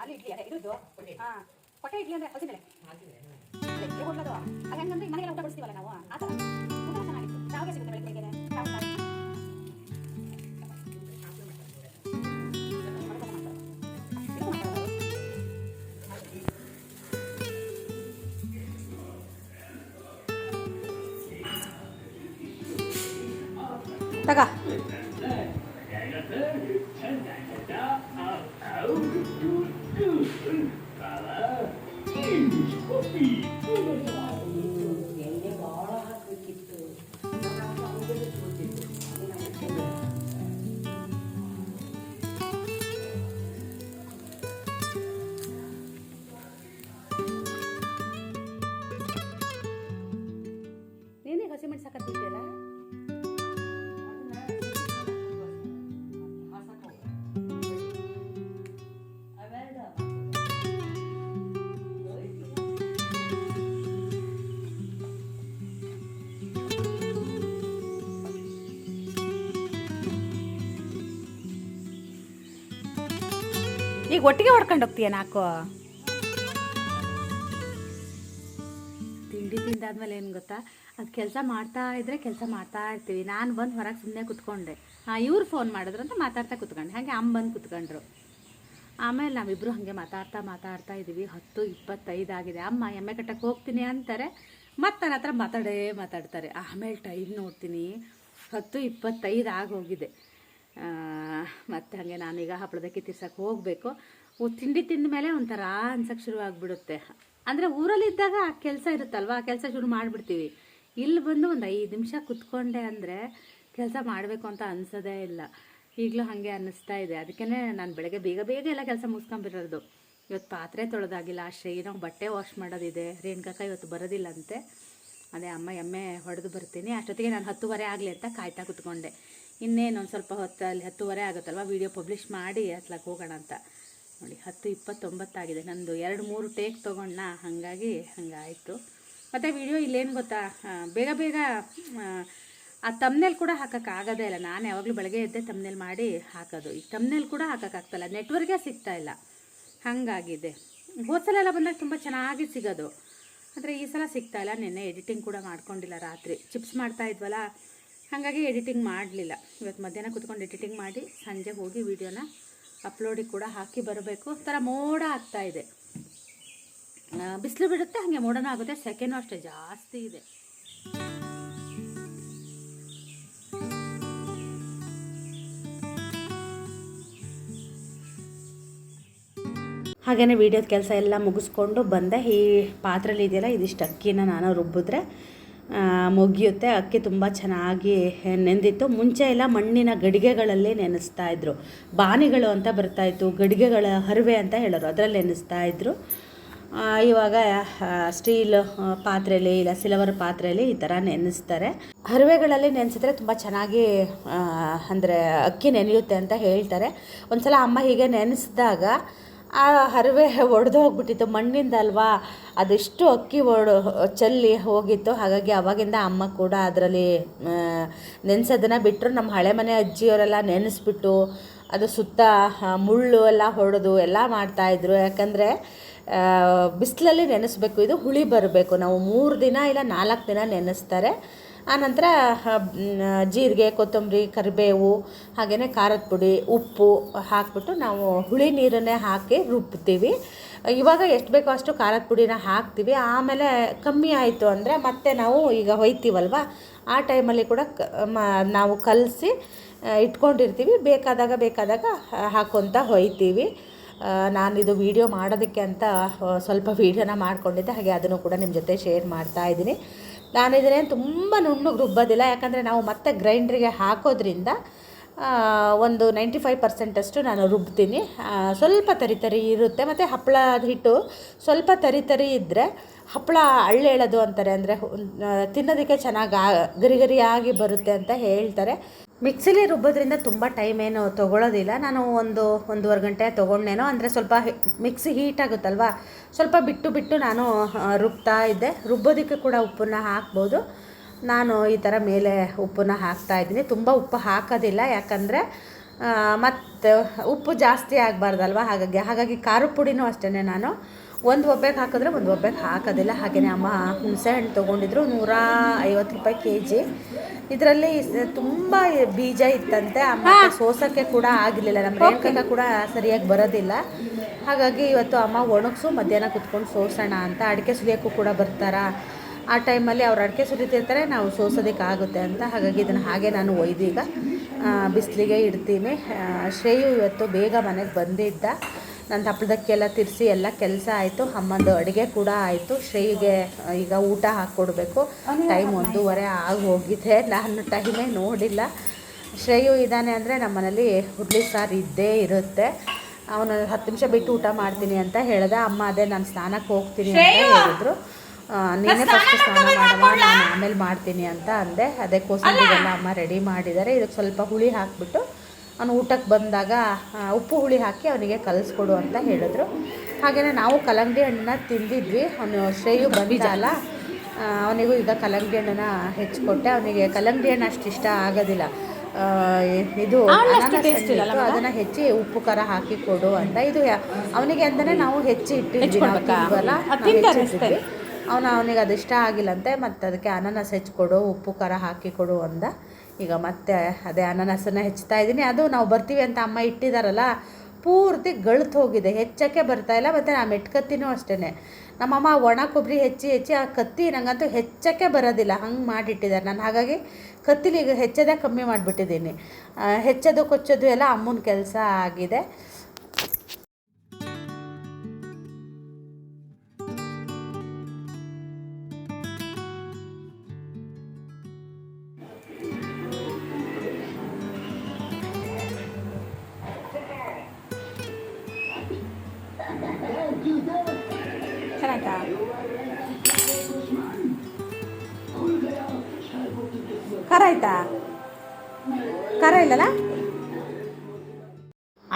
[SPEAKER 4] ಅಲ್ಲಿ ಇಡ್ಲಿ ಅದೇ ಇದು ಹಾಂ. ಇಡ್ಲಿ ಅಂದರೆ ಹಸಿ ಮೇಲೆ ಇಡ್ಲಿ ಹೋಟ್ಲದು ಅದು. ಹೆಂಗಂದ್ರೆ ಈ ಮನೆಗೆಲ್ಲ ಊಟ ಬಡಿಸ್ತೀವಲ್ಲ ನಾವು? ಆ ಥರ. ತುಂಬ ಚೆನ್ನಾಗಿತ್ತು. ಯಾವಾಗ ಸಿಗುತ್ತೆ ಬೆಳಗ್ಗೆ ತಗ
[SPEAKER 5] ಎಣ್ಣೆ
[SPEAKER 4] ಈಗ ಒಟ್ಟಿಗೆ ಹೊಡ್ಕೊಂಡು ಹೋಗ್ತೀಯ ನಾಲ್ಕು?
[SPEAKER 2] ತಿಂಡಿ ತಿಂದಾದ್ಮೇಲೆ ಏನು ಗೊತ್ತಾ? ಅದು ಕೆಲಸ ಮಾಡ್ತಾ ಇದ್ರೆ ಕೆಲಸ ಮಾಡ್ತಾ ಇರ್ತೀವಿ. ನಾನು ಬಂದು ಹೊರಗೆ ಸುಮ್ಮನೆ ಕುತ್ಕೊಂಡೆ. ಹಾಂ, ಇವ್ರು ಫೋನ್ ಮಾಡಿದ್ರು ಅಂತ ಮಾತಾಡ್ತಾ ಕುತ್ಕೊಂಡೆ. ಹಾಗೆ ಅಮ್ಮ ಬಂದು ಕುತ್ಕೊಂಡ್ರು. ಆಮೇಲೆ ನಾವಿಬ್ಬರು ಹಾಗೆ ಮಾತಾಡ್ತಾ ಮಾತಾಡ್ತಾ ಇದ್ದೀವಿ ಹತ್ತು ಇಪ್ಪತ್ತೈದು ಆಗಿದೆ. ಅಮ್ಮ, ಎಮ್ಮೆ ಕಟ್ಟಕ್ಕೆ ಹೋಗ್ತೀನಿ ಅಂತಾರೆ. ಮತ್ತೆ ನನ್ನ ಹತ್ರ ಮಾತಾಡೇ ಮಾತಾಡ್ತಾರೆ. ಆಮೇಲೆ ಟೈಮ್ ನೋಡ್ತೀನಿ. ಹತ್ತು ಇಪ್ಪತ್ತೈದು ಆಗೋಗಿದೆ ಮತ್ತೆ ಹಾಗೆ ನಾನೀಗ ಹಪ್ಪಳದಕ್ಕೆ ತಿರ್ಸಕ್ಕೆ ಹೋಗಬೇಕು. ತಿಂಡಿ ತಿಂದ ಮೇಲೆ ಒಂಥರ ಅನ್ಸಕ್ಕೆ ಶುರು ಆಗಿಬಿಡುತ್ತೆ ಅಂದರೆ ಊರಲ್ಲಿದ್ದಾಗ ಆ ಕೆಲಸ ಇರುತ್ತಲ್ವ? ಆ ಕೆಲಸ ಶುರು ಮಾಡಿಬಿಡ್ತೀವಿ. ಇಲ್ಲಿ ಬಂದು ಒಂದು ಐದು ನಿಮಿಷ ಕುತ್ಕೊಂಡೆ ಅಂದರೆ ಕೆಲಸ ಮಾಡಬೇಕು ಅಂತ ಅನ್ಸೋದೇ ಇಲ್ಲ. ಈಗಲೂ ಹಾಗೆ ಅನ್ನಿಸ್ತಾ ಇದೆ. ಅದಕ್ಕೇ ನಾನು ಬೆಳಗ್ಗೆ ಬೇಗ ಬೇಗ ಎಲ್ಲ ಕೆಲಸ ಮುಗಿಸ್ಕೊಂಬಿರೋದು ಇವತ್ತು ಪಾತ್ರೆ ತೊಳೆದಾಗಿಲ್ಲ ಅಷ್ಟೇ ಏನೋ ಬಟ್ಟೆ ವಾಶ್ ಮಾಡೋದಿದೆ. ರೇಣುಕಾಕ ಇವತ್ತು ಬರೋದಿಲ್ಲಂತೆ. ಅದೇ ಅಮ್ಮ ಎಮ್ಮೆ ಹೊಡೆದು ಬರ್ತೀನಿ. ಅಷ್ಟೊತ್ತಿಗೆ ನಾನು ಹತ್ತುವರೆ ಆಗಲಿ ಅಂತ ಕಾಯ್ತಾ ಕುತ್ಕೊಂಡೆ. ಇನ್ನೇನು ಒಂದು ಸ್ವಲ್ಪ ಹೊತ್ತು ಅಲ್ಲಿ ಹತ್ತುವರೆ ಆಗುತ್ತಲ್ವ? ವೀಡಿಯೋ ಪಬ್ಲಿಷ್ ಮಾಡಿ ಹತ್ಲಕ್ಕೆ ಹೋಗೋಣ ಅಂತ. ನೋಡಿ ಹತ್ತು ಇಪ್ಪತ್ತೊಂಬತ್ತಾಗಿದೆ ನಂದು ಎರಡು ಮೂರು ಟೇಕ್ ತೊಗೊಂಡ ಹಾಗಾಗಿ ಹಂಗಾಯಿತು. ಮತ್ತು ವಿಡಿಯೋ ಇಲ್ಲೇನು ಗೊತ್ತಾ? ಬೇಗ ಬೇಗ ಆ, ತಮ್ನೇಲ್ ಕೂಡ ಹಾಕೋಕ್ಕಾಗೋದೇ ಇಲ್ಲ. ನಾನು ಯಾವಾಗಲೂ ಬೆಳಗ್ಗೆ ಎದ್ದೆ ತಮ್ನೇಲ್ ಮಾಡಿ ಹಾಕೋದು. ಈ ತಮ್ನೇಲ್ ಕೂಡ ಹಾಕೋಕ್ಕಾಗ್ತಾಯಿಲ್ಲ ನೆಟ್ವರ್ಕೇ ಸಿಗ್ತಾ ಇಲ್ಲ. ಹಾಗಾಗಿದೆ. ಹೋದ್ಸಲ ಎಲ್ಲ ಬಂದಾಗ ತುಂಬ ಚೆನ್ನಾಗಿ ಸಿಗೋದು. ಆದರೆ ಈ ಸಲ ಸಿಗ್ತಾಯಿಲ್ಲ ನಿನ್ನೆ ಎಡಿಟಿಂಗ್ ಕೂಡ ಮಾಡ್ಕೊಂಡಿಲ್ಲ ರಾತ್ರಿ. ಚಿಪ್ಸ್ ಮಾಡ್ತಾ ಇದ್ವಲ್ಲ? ಹಾಗಾಗಿ ಎಡಿಟಿಂಗ್ ಮಾಡಲಿಲ್ಲ. ಇವತ್ತು ಮಧ್ಯಾಹ್ನ ಕುತ್ಕೊಂಡು ಎಡಿಟಿಂಗ್ ಮಾಡಿ ಸಂಜೆ ಹೋಗಿ ವೀಡಿಯೋನ ಅಪ್ಲೋಡಿಗೆ ಕೂಡ ಹಾಕಿ ಬರಬೇಕು. ಒಂಥರ ಮೋಡ ಆಗ್ತಾ ಇದೆ. ಬಿಸಿಲು ಬಿಡುತ್ತೆ, ಹಾಗೆ ಮೋಡನ ಆಗುತ್ತೆ. ಸೆಕೆಂಡು ಅಷ್ಟೇ ಜಾಸ್ತಿ ಇದೆ. ಹಾಗೆಯೇ ವೀಡಿಯೋದ ಕೆಲಸ ಎಲ್ಲ ಮುಗಿಸ್ಕೊಂಡು ಬಂದೆ. ಈ ಪಾತ್ರೆಲಿ ಇದೆಯಲ್ಲ ಇದಿಷ್ಟು ಅಕ್ಕಿನ ನಾನು ರುಬ್ಬಿದ್ರೆ ಮುಗಿಯುತ್ತೆ. ಅಕ್ಕಿ ತುಂಬ ಚೆನ್ನಾಗಿ ನೆಂದಿತ್ತು. ಮುಂಚೆ ಎಲ್ಲ ಮಣ್ಣಿನ ಗಡಿಗೆಗಳಲ್ಲಿ ನೆನೆಸ್ತಾ ಇದ್ರು. ಬಾನಿಗಳು ಅಂತ ಬರ್ತಾಯಿತ್ತು ಗಡಿಗೆಗಳ ಹರಿವೆ ಅಂತ ಹೇಳೋರು, ಅದರಲ್ಲಿ ನೆನೆಸ್ತಾ ಇದ್ರು. ಇವಾಗ ಸ್ಟೀಲ್ ಪಾತ್ರೆಯಲ್ಲಿ ಇಲ್ಲ, ಸಿಲ್ವರ್ ಪಾತ್ರೆಯಲ್ಲಿ ಈ ಥರ ನೆನೆಸ್ತಾರೆ. ಹರಿವೆಗಳಲ್ಲಿ ನೆನೆಸಿದ್ರೆ ತುಂಬ ಚೆನ್ನಾಗಿ ಅಂದರೆ ಅಕ್ಕಿ ನೆನೆಯುತ್ತೆ ಅಂತ ಹೇಳ್ತಾರೆ. ಒಂದು ಸಲ ಅಮ್ಮ ಹೀಗೆ ನೆನೆಸಿದಾಗ ಆ ಹರಿವೆ ಒಡೆದು ಹೋಗ್ಬಿಟ್ಟಿತ್ತು, ಮಣ್ಣಿಂದ ಅಲ್ವಾ? ಅದೆಷ್ಟು ಅಕ್ಕಿ ಒಡ, ಚೆಲ್ಲಿ ಹೋಗಿತ್ತು. ಹಾಗಾಗಿ ಅವಾಗಿಂದ ಅಮ್ಮ ಕೂಡ ಅದರಲ್ಲಿ ನೆನೆಸೋದನ್ನು ಬಿಟ್ಟರು ನಮ್ಮ ಹಳೆ ಮನೆ ಅಜ್ಜಿಯವರೆಲ್ಲ ನೆನೆಸ್ಬಿಟ್ಟು ಅದು ಸುತ್ತ ಮುಳ್ಳು ಎಲ್ಲ ಹೊಡೆದು ಎಲ್ಲ ಮಾಡ್ತಾಯಿದ್ರು ಯಾಕಂದರೆ ಬಿಸಿಲಲ್ಲಿ ನೆನೆಸ್ಬೇಕು. ಇದು ಹುಳಿ ಬರಬೇಕು. ನಾವು ಮೂರು ದಿನ ಇಲ್ಲ ನಾಲ್ಕು ದಿನ ನೆನೆಸ್ತಾರೆ. ಆನಂತರ ಜೀರಿಗೆ, ಕೊತ್ತಂಬರಿ, ಕರಿಬೇವು ಹಾಗೆಯೇ ಖಾರದ ಪುಡಿ, ಉಪ್ಪು ಹಾಕ್ಬಿಟ್ಟು ನಾವು ಹುಳಿ ನೀರನ್ನೇ ಹಾಕಿ ರುಬ್ತೀವಿ. ಇವಾಗ ಎಷ್ಟು ಬೇಕೋ ಅಷ್ಟು ಖಾರದ ಪುಡಿನ ಹಾಕ್ತೀವಿ. ಆಮೇಲೆ ಕಮ್ಮಿ ಆಯಿತು ಅಂದರೆ ಮತ್ತೆ ನಾವು ಈಗ ಹೊಯ್ತೀವಲ್ವ? ಆ ಟೈಮಲ್ಲಿ ಕೂಡ ನಾವು ಕಲಸಿ ಇಟ್ಕೊಂಡಿರ್ತೀವಿ. ಬೇಕಾದಾಗ ಬೇಕಾದಾಗ ಹಾಕ್ಕೊತ ಹೊಯ್ತೀವಿ. ನಾನಿದು ವಿಡಿಯೋ ಮಾಡೋದಕ್ಕೆ ಅಂತ ಸ್ವಲ್ಪ ವೀಡಿಯೋನ ಮಾಡ್ಕೊಂಡಿದ್ದೆ. ಹಾಗೆ ಅದನ್ನು ಕೂಡ ನಿಮ್ಮ ಜೊತೆ ಶೇರ್ ಮಾಡ್ತಾ ಇದ್ದೀನಿ. ನಾನು ಇದನ್ನೇನು ತುಂಬ ನುಣ್ಣಗೆ ರುಬ್ಬೋದಿಲ್ಲ, ಯಾಕಂದರೆ ನಾವು ಮತ್ತೆ ಗ್ರೈಂಡ್ರಿಗೆ ಹಾಕೋದ್ರಿಂದ ಒಂದು ನೈಂಟಿ ಫೈವ್ ಪರ್ಸೆಂಟಷ್ಟು ನಾನು ರುಬ್ತೀನಿ. ಸ್ವಲ್ಪ ತರಿ ತರಿ ಇರುತ್ತೆ, ಮತ್ತು ಹಪ್ಪಳದ ಹಿಟ್ಟು ಸ್ವಲ್ಪ ತರಿ ತರಿ ಇದ್ದರೆ ಹಪ್ಪಳ ಅಳ್ಳೇಳೋದು ಅಂತಾರೆ, ಅಂದರೆ ತಿನ್ನೋದಕ್ಕೆ ಚೆನ್ನಾಗಿ ಗರಿ ಗರಿಯಾಗಿ ಬರುತ್ತೆ ಅಂತ ಹೇಳ್ತಾರೆ. ಮಿಕ್ಸಿಲಿ ರುಬ್ಬೋದ್ರಿಂದ ತುಂಬ ಟೈಮ್ ಏನು ತೊಗೊಳೋದಿಲ್ಲ. ನಾನು ಒಂದು ಒಂದೂವರೆ ಗಂಟೆ ತೊಗೊಂಡೇನೋ ಅಂದರೆ ಸ್ವಲ್ಪ ಮಿಕ್ಸಿ ಹೀಟ್ ಆಗುತ್ತಲ್ವ? ಸ್ವಲ್ಪ ಬಿಟ್ಟು ಬಿಟ್ಟು ನಾನು ರುಬ್ತಾ ಇದ್ದೆ. ರುಬ್ಬೋದಕ್ಕೆ ಕೂಡ ಉಪ್ಪನ್ನ ಹಾಕ್ಬೋದು. ನಾನು ಈ ಥರ ಮೇಲೆ ಉಪ್ಪನ್ನ ಹಾಕ್ತಾ ಇದ್ದೀನಿ. ತುಂಬ ಉಪ್ಪು ಹಾಕೋದಿಲ್ಲ, ಯಾಕಂದರೆ ಮತ್ತು ಉಪ್ಪು ಜಾಸ್ತಿ ಆಗಬಾರ್ದಲ್ವ? ಹಾಗಾಗಿ ಹಾಗಾಗಿ ಖಾರದ ಪುಡಿನೂ ಅಷ್ಟೇ ನಾನು ಒಂದು ಒಬ್ಬೆಗೆ ಹಾಕಿದ್ರೆ ಒಂದು ಒಬ್ಬೆಗೆ ಹಾಕೋದಿಲ್ಲ. ಹಾಗೆಯೇ ಅಮ್ಮ ಹುಣಸೆಹಣ್ಣು ತೊಗೊಂಡಿದ್ರು ನೂರ ಐವತ್ತು ರೂಪಾಯಿ ಕೆ ಜಿ ಇದರಲ್ಲಿ ತುಂಬ ಬೀಜ ಇತ್ತಂತೆ. ಅಮ್ಮ ಸೋಸೋಕ್ಕೆ ಕೂಡ ಆಗಿರಲಿಲ್ಲ. ನಮ್ಮ ರೇಣುಕಕ್ಕ ಕೂಡ ಸರಿಯಾಗಿ ಬರೋದಿಲ್ಲ. ಹಾಗಾಗಿ ಇವತ್ತು ಅಮ್ಮ ಒಣಗಿಸು ಮಧ್ಯಾಹ್ನ ಕುತ್ಕೊಂಡು ಸೋಸೋಣ ಅಂತ. ಅಡಿಕೆ ಸುಲಿಯೋಕ್ಕೂ ಕೂಡ ಬರ್ತಾರಾ. ಆ ಟೈಮಲ್ಲಿ ಅವ್ರು ಅಡಿಕೆ ಸುರಿತಿರ್ತಾರೆ ನಾವು ಸೋಸೋದಕ್ಕೆ ಆಗುತ್ತೆ ಅಂತ. ಹಾಗಾಗಿ ಇದನ್ನು ಹಾಗೆ ನಾನು ಒಯ್ದೀಗ ಬಿಸಿಲಿಗೆ ಇಡ್ತೀನಿ. ಶ್ರೇಯು ಇವತ್ತು ಬೇಗ ಮನೆಗೆ ಬಂದಿದ್ದ. ನನ್ನ ಹಪ್ಪಳದಕ್ಕೆಲ್ಲ ತಿರ್ಸಿ ಎಲ್ಲ ಕೆಲಸ ಆಯಿತು ಅಮ್ಮಂದು ಅಡುಗೆ ಕೂಡ ಆಯಿತು. ಶ್ರೇಯಿಗೆ ಈಗ ಊಟ ಹಾಕ್ಕೊಡ್ಬೇಕು ಟೈಮ್ ಒಂದೂವರೆ ಆಗಿ ಹೋಗಿದೆ ನಾನು ಟೈಮೇ ನೋಡಿಲ್ಲ. ಶ್ರೇಯು ಇದ್ದಾನೆ ಅಂದರೆ ನಮ್ಮನೇಲಿ ಹುಡ್ಲಿ ಸಾರು ಇದ್ದೇ ಇರುತ್ತೆ. ಅವನು ಹತ್ತು ನಿಮಿಷ ಬಿಟ್ಟು ಊಟ ಮಾಡ್ತೀನಿ ಅಂತ ಹೇಳ್ದೆ. ಅಮ್ಮ ಅದೇ ನಾನು ಸ್ನಾನಕ್ಕೆ ಹೋಗ್ತೀನಿ ಅಂತ ಹೇಳಿದ್ರು. ನೀನೇ ಫಸ್ಟ್ ಸ್ನಾನ ಮಾಡಮ್ಮ ನಾನು ಆಮೇಲೆ ಮಾಡ್ತೀನಿ ಅಂತ ಅಂದೆ. ಅದೇ ಕೋಸಂಬರಿಗೆಲ್ಲ ಅಮ್ಮ ರೆಡಿ ಮಾಡಿದ್ದಾರೆ. ಇದಕ್ಕೆ ಸ್ವಲ್ಪ ಹುಳಿ ಹಾಕ್ಬಿಟ್ಟು ಅವನು ಊಟಕ್ಕೆ ಬಂದಾಗ ಉಪ್ಪು ಹುಳಿ ಹಾಕಿ ಅವನಿಗೆ ಕಲಿಸ್ಕೊಡು ಅಂತ ಹೇಳಿದ್ರು. ಹಾಗೆಯೇ ನಾವು ಕಲ್ಲಂಗಡಿ ಹಣ್ಣನ್ನ ತಿಂದಿದ್ವಿ. ಅವನು ಶ್ರೇಯು ಬಂದಿದ್ದಲ್ಲ ಅವನಿಗೂ ಈಗ ಕಲ್ಲಂಗಡಿ ಹಣ್ಣನ್ನು ಹೆಚ್ಚಿಕೊಟ್ಟೆ ಅವನಿಗೆ ಕಲ್ಲಂಗಡಿ ಹಣ್ಣು ಅಷ್ಟು ಇಷ್ಟ ಆಗೋದಿಲ್ಲ. ಇದು ಅದನ್ನು ಹೆಚ್ಚಿ ಉಪ್ಪು ಖಾರ ಹಾಕಿ ಕೊಡು ಅಂತ. ಇದು ಅವನಿಗೆ ಅಂತಾನೆ ನಾವು ಹೆಚ್ಚಿ ಇಟ್ಟಿದ್ವಿ. ನಾವು ತಿಂದ್ವಲ್ಲ, ನಾವು ಹೆಚ್ಚಿ ಇಟ್ಟಿದ್ವಿ. ಅವನು ಅವನಿಗೆ ಅದು ಇಷ್ಟ ಆಗಿಲ್ಲಂತೆ ಮತ್ತು ಅದಕ್ಕೆ ಅನಾನಸ್ ಹೆಚ್ಚಿಕೊಡು ಉಪ್ಪು ಖಾರ ಹಾಕಿ ಕೊಡು ಅಂದ. ಈಗ ಮತ್ತೆ ಅದೇ ಅನಾನಸನ್ನು ಹೆಚ್ಚುತ್ತಾ ಇದ್ದೀನಿ. ಅದು ನಾವು ಬರ್ತೀವಿ ಅಂತ ಅಮ್ಮ ಇಟ್ಟಿದ್ದಾರಲ್ಲ ಪೂರ್ತಿ ಗಳ್ತು ಹೋಗಿದೆ. ಹೆಚ್ಚಕ್ಕೆ ಬರ್ತಾ ಇಲ್ಲ, ಮತ್ತು ಆ ಮೆಟ್ಕತ್ತಿನೂ ಅಷ್ಟೇ ನಮ್ಮಮ್ಮ ಒಣ ಕೊಬ್ಬರಿ ಹೆಚ್ಚಿ ಹೆಚ್ಚಿ ಆ ಕತ್ತಿ ನನಗಂತೂ ಹೆಚ್ಚಕ್ಕೆ ಬರೋದಿಲ್ಲ. ಹಂಗೆ ಮಾಡಿಟ್ಟಿದ್ದಾರೆ. ನಾನು ಹಾಗಾಗಿ ಕತ್ತಿಲಿ ಈಗ ಹೆಚ್ಚದೇ ಕಮ್ಮಿ ಮಾಡಿಬಿಟ್ಟಿದ್ದೀನಿ. ಹೆಚ್ಚೋದು, ಕೊಚ್ಚೋದು ಎಲ್ಲ ಅಮ್ಮನ ಕೆಲಸ ಆಗಿದೆ.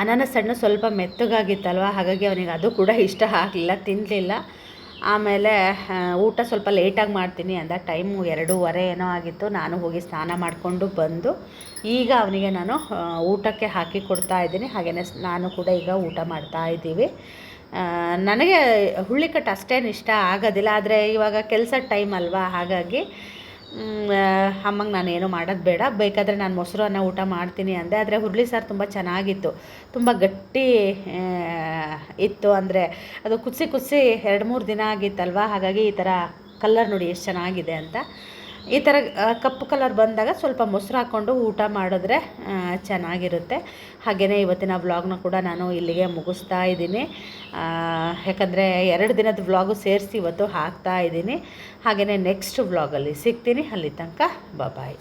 [SPEAKER 2] ಅನಾನಸ್ ಹಣ್ಣು ಸ್ವಲ್ಪ ಮೆತ್ತಗಾಗಿತ್ತಲ್ವ? ಹಾಗಾಗಿ ಅವನಿಗೆ ಅದು ಕೂಡ ಇಷ್ಟ ಆಗಲಿಲ್ಲ ತಿನ್ನಲಿಲ್ಲ ಆಮೇಲೆ ಊಟ ಸ್ವಲ್ಪ ಲೇಟಾಗಿ ಮಾಡ್ತೀನಿ ಅಂದ ಟೈಮು ಎರಡೂವರೆ ಏನೋ ಆಗಿತ್ತು. ನಾನು ಹೋಗಿ ಸ್ನಾನ ಮಾಡಿಕೊಂಡು ಬಂದು ಈಗ ಅವನಿಗೆ ನಾನು ಊಟಕ್ಕೆ ಹಾಕಿ ಕೊಡ್ತಾ ಇದ್ದೀನಿ. ಹಾಗೆಯೇ ನಾನು ಕೂಡ ಈಗ ಊಟ ಮಾಡ್ತಾ ಇದ್ದೀವಿ. ನನಗೆ ಹುಳ್ಳಿಕಟ್ಟು ಅಷ್ಟೇನು ಇಷ್ಟ ಆಗೋದಿಲ್ಲ, ಆದರೆ ಇವಾಗ ಕೆಲಸದ ಟೈಮ್ ಅಲ್ವಾ? ಹಾಗಾಗಿ ಅಮ್ಮಂಗೆ ನಾನೇನು ಮಾಡೋದು ಬೇಡ. ಬೇಕಾದರೆ ನಾನು ಮೊಸರು ಊಟ ಮಾಡ್ತೀನಿ ಅಂದೆ. ಆದರೆ ಹುರುಳಿ ಸಾರು ತುಂಬ ಚೆನ್ನಾಗಿತ್ತು. ತುಂಬ ಗಟ್ಟಿ ಇತ್ತು. ಅಂದರೆ ಅದು ಕುದಿಸಿ ಕುದಿಸಿ ಎರಡು ಮೂರು ದಿನ ಆಗಿತ್ತಲ್ವ? ಹಾಗಾಗಿ ಈ ಥರ ಕಲ್ಲರ್ ನೋಡಿ ಎಷ್ಟು ಚೆನ್ನಾಗಿದೆ ಅಂತ. ಈ ಥರ ಕಪ್ಪು ಕಲರ್ ಬಂದಾಗ ಸ್ವಲ್ಪ ಮೊಸರು ಹಾಕ್ಕೊಂಡು ಊಟ ಮಾಡಿದ್ರೆ ಚೆನ್ನಾಗಿರುತ್ತೆ. ಹಾಗೆಯೇ ಇವತ್ತಿನ ವ್ಲಾಗ್ನ ಕೂಡ ನಾನು ಇಲ್ಲಿಗೆ ಮುಗಿಸ್ತಾ ಇದ್ದೀನಿ. ಯಾಕಂದರೆ ಎರಡು ದಿನದ ವ್ಲಾಗು ಸೇರಿಸಿ ಇವತ್ತು ಹಾಕ್ತಾ ಇದ್ದೀನಿ. ಹಾಗೆಯೇ ನೆಕ್ಸ್ಟ್ ವ್ಲಾಗಲ್ಲಿ ಸಿಗ್ತೀನಿ. ಅಲ್ಲಿ ತನಕ ಬಾಯ್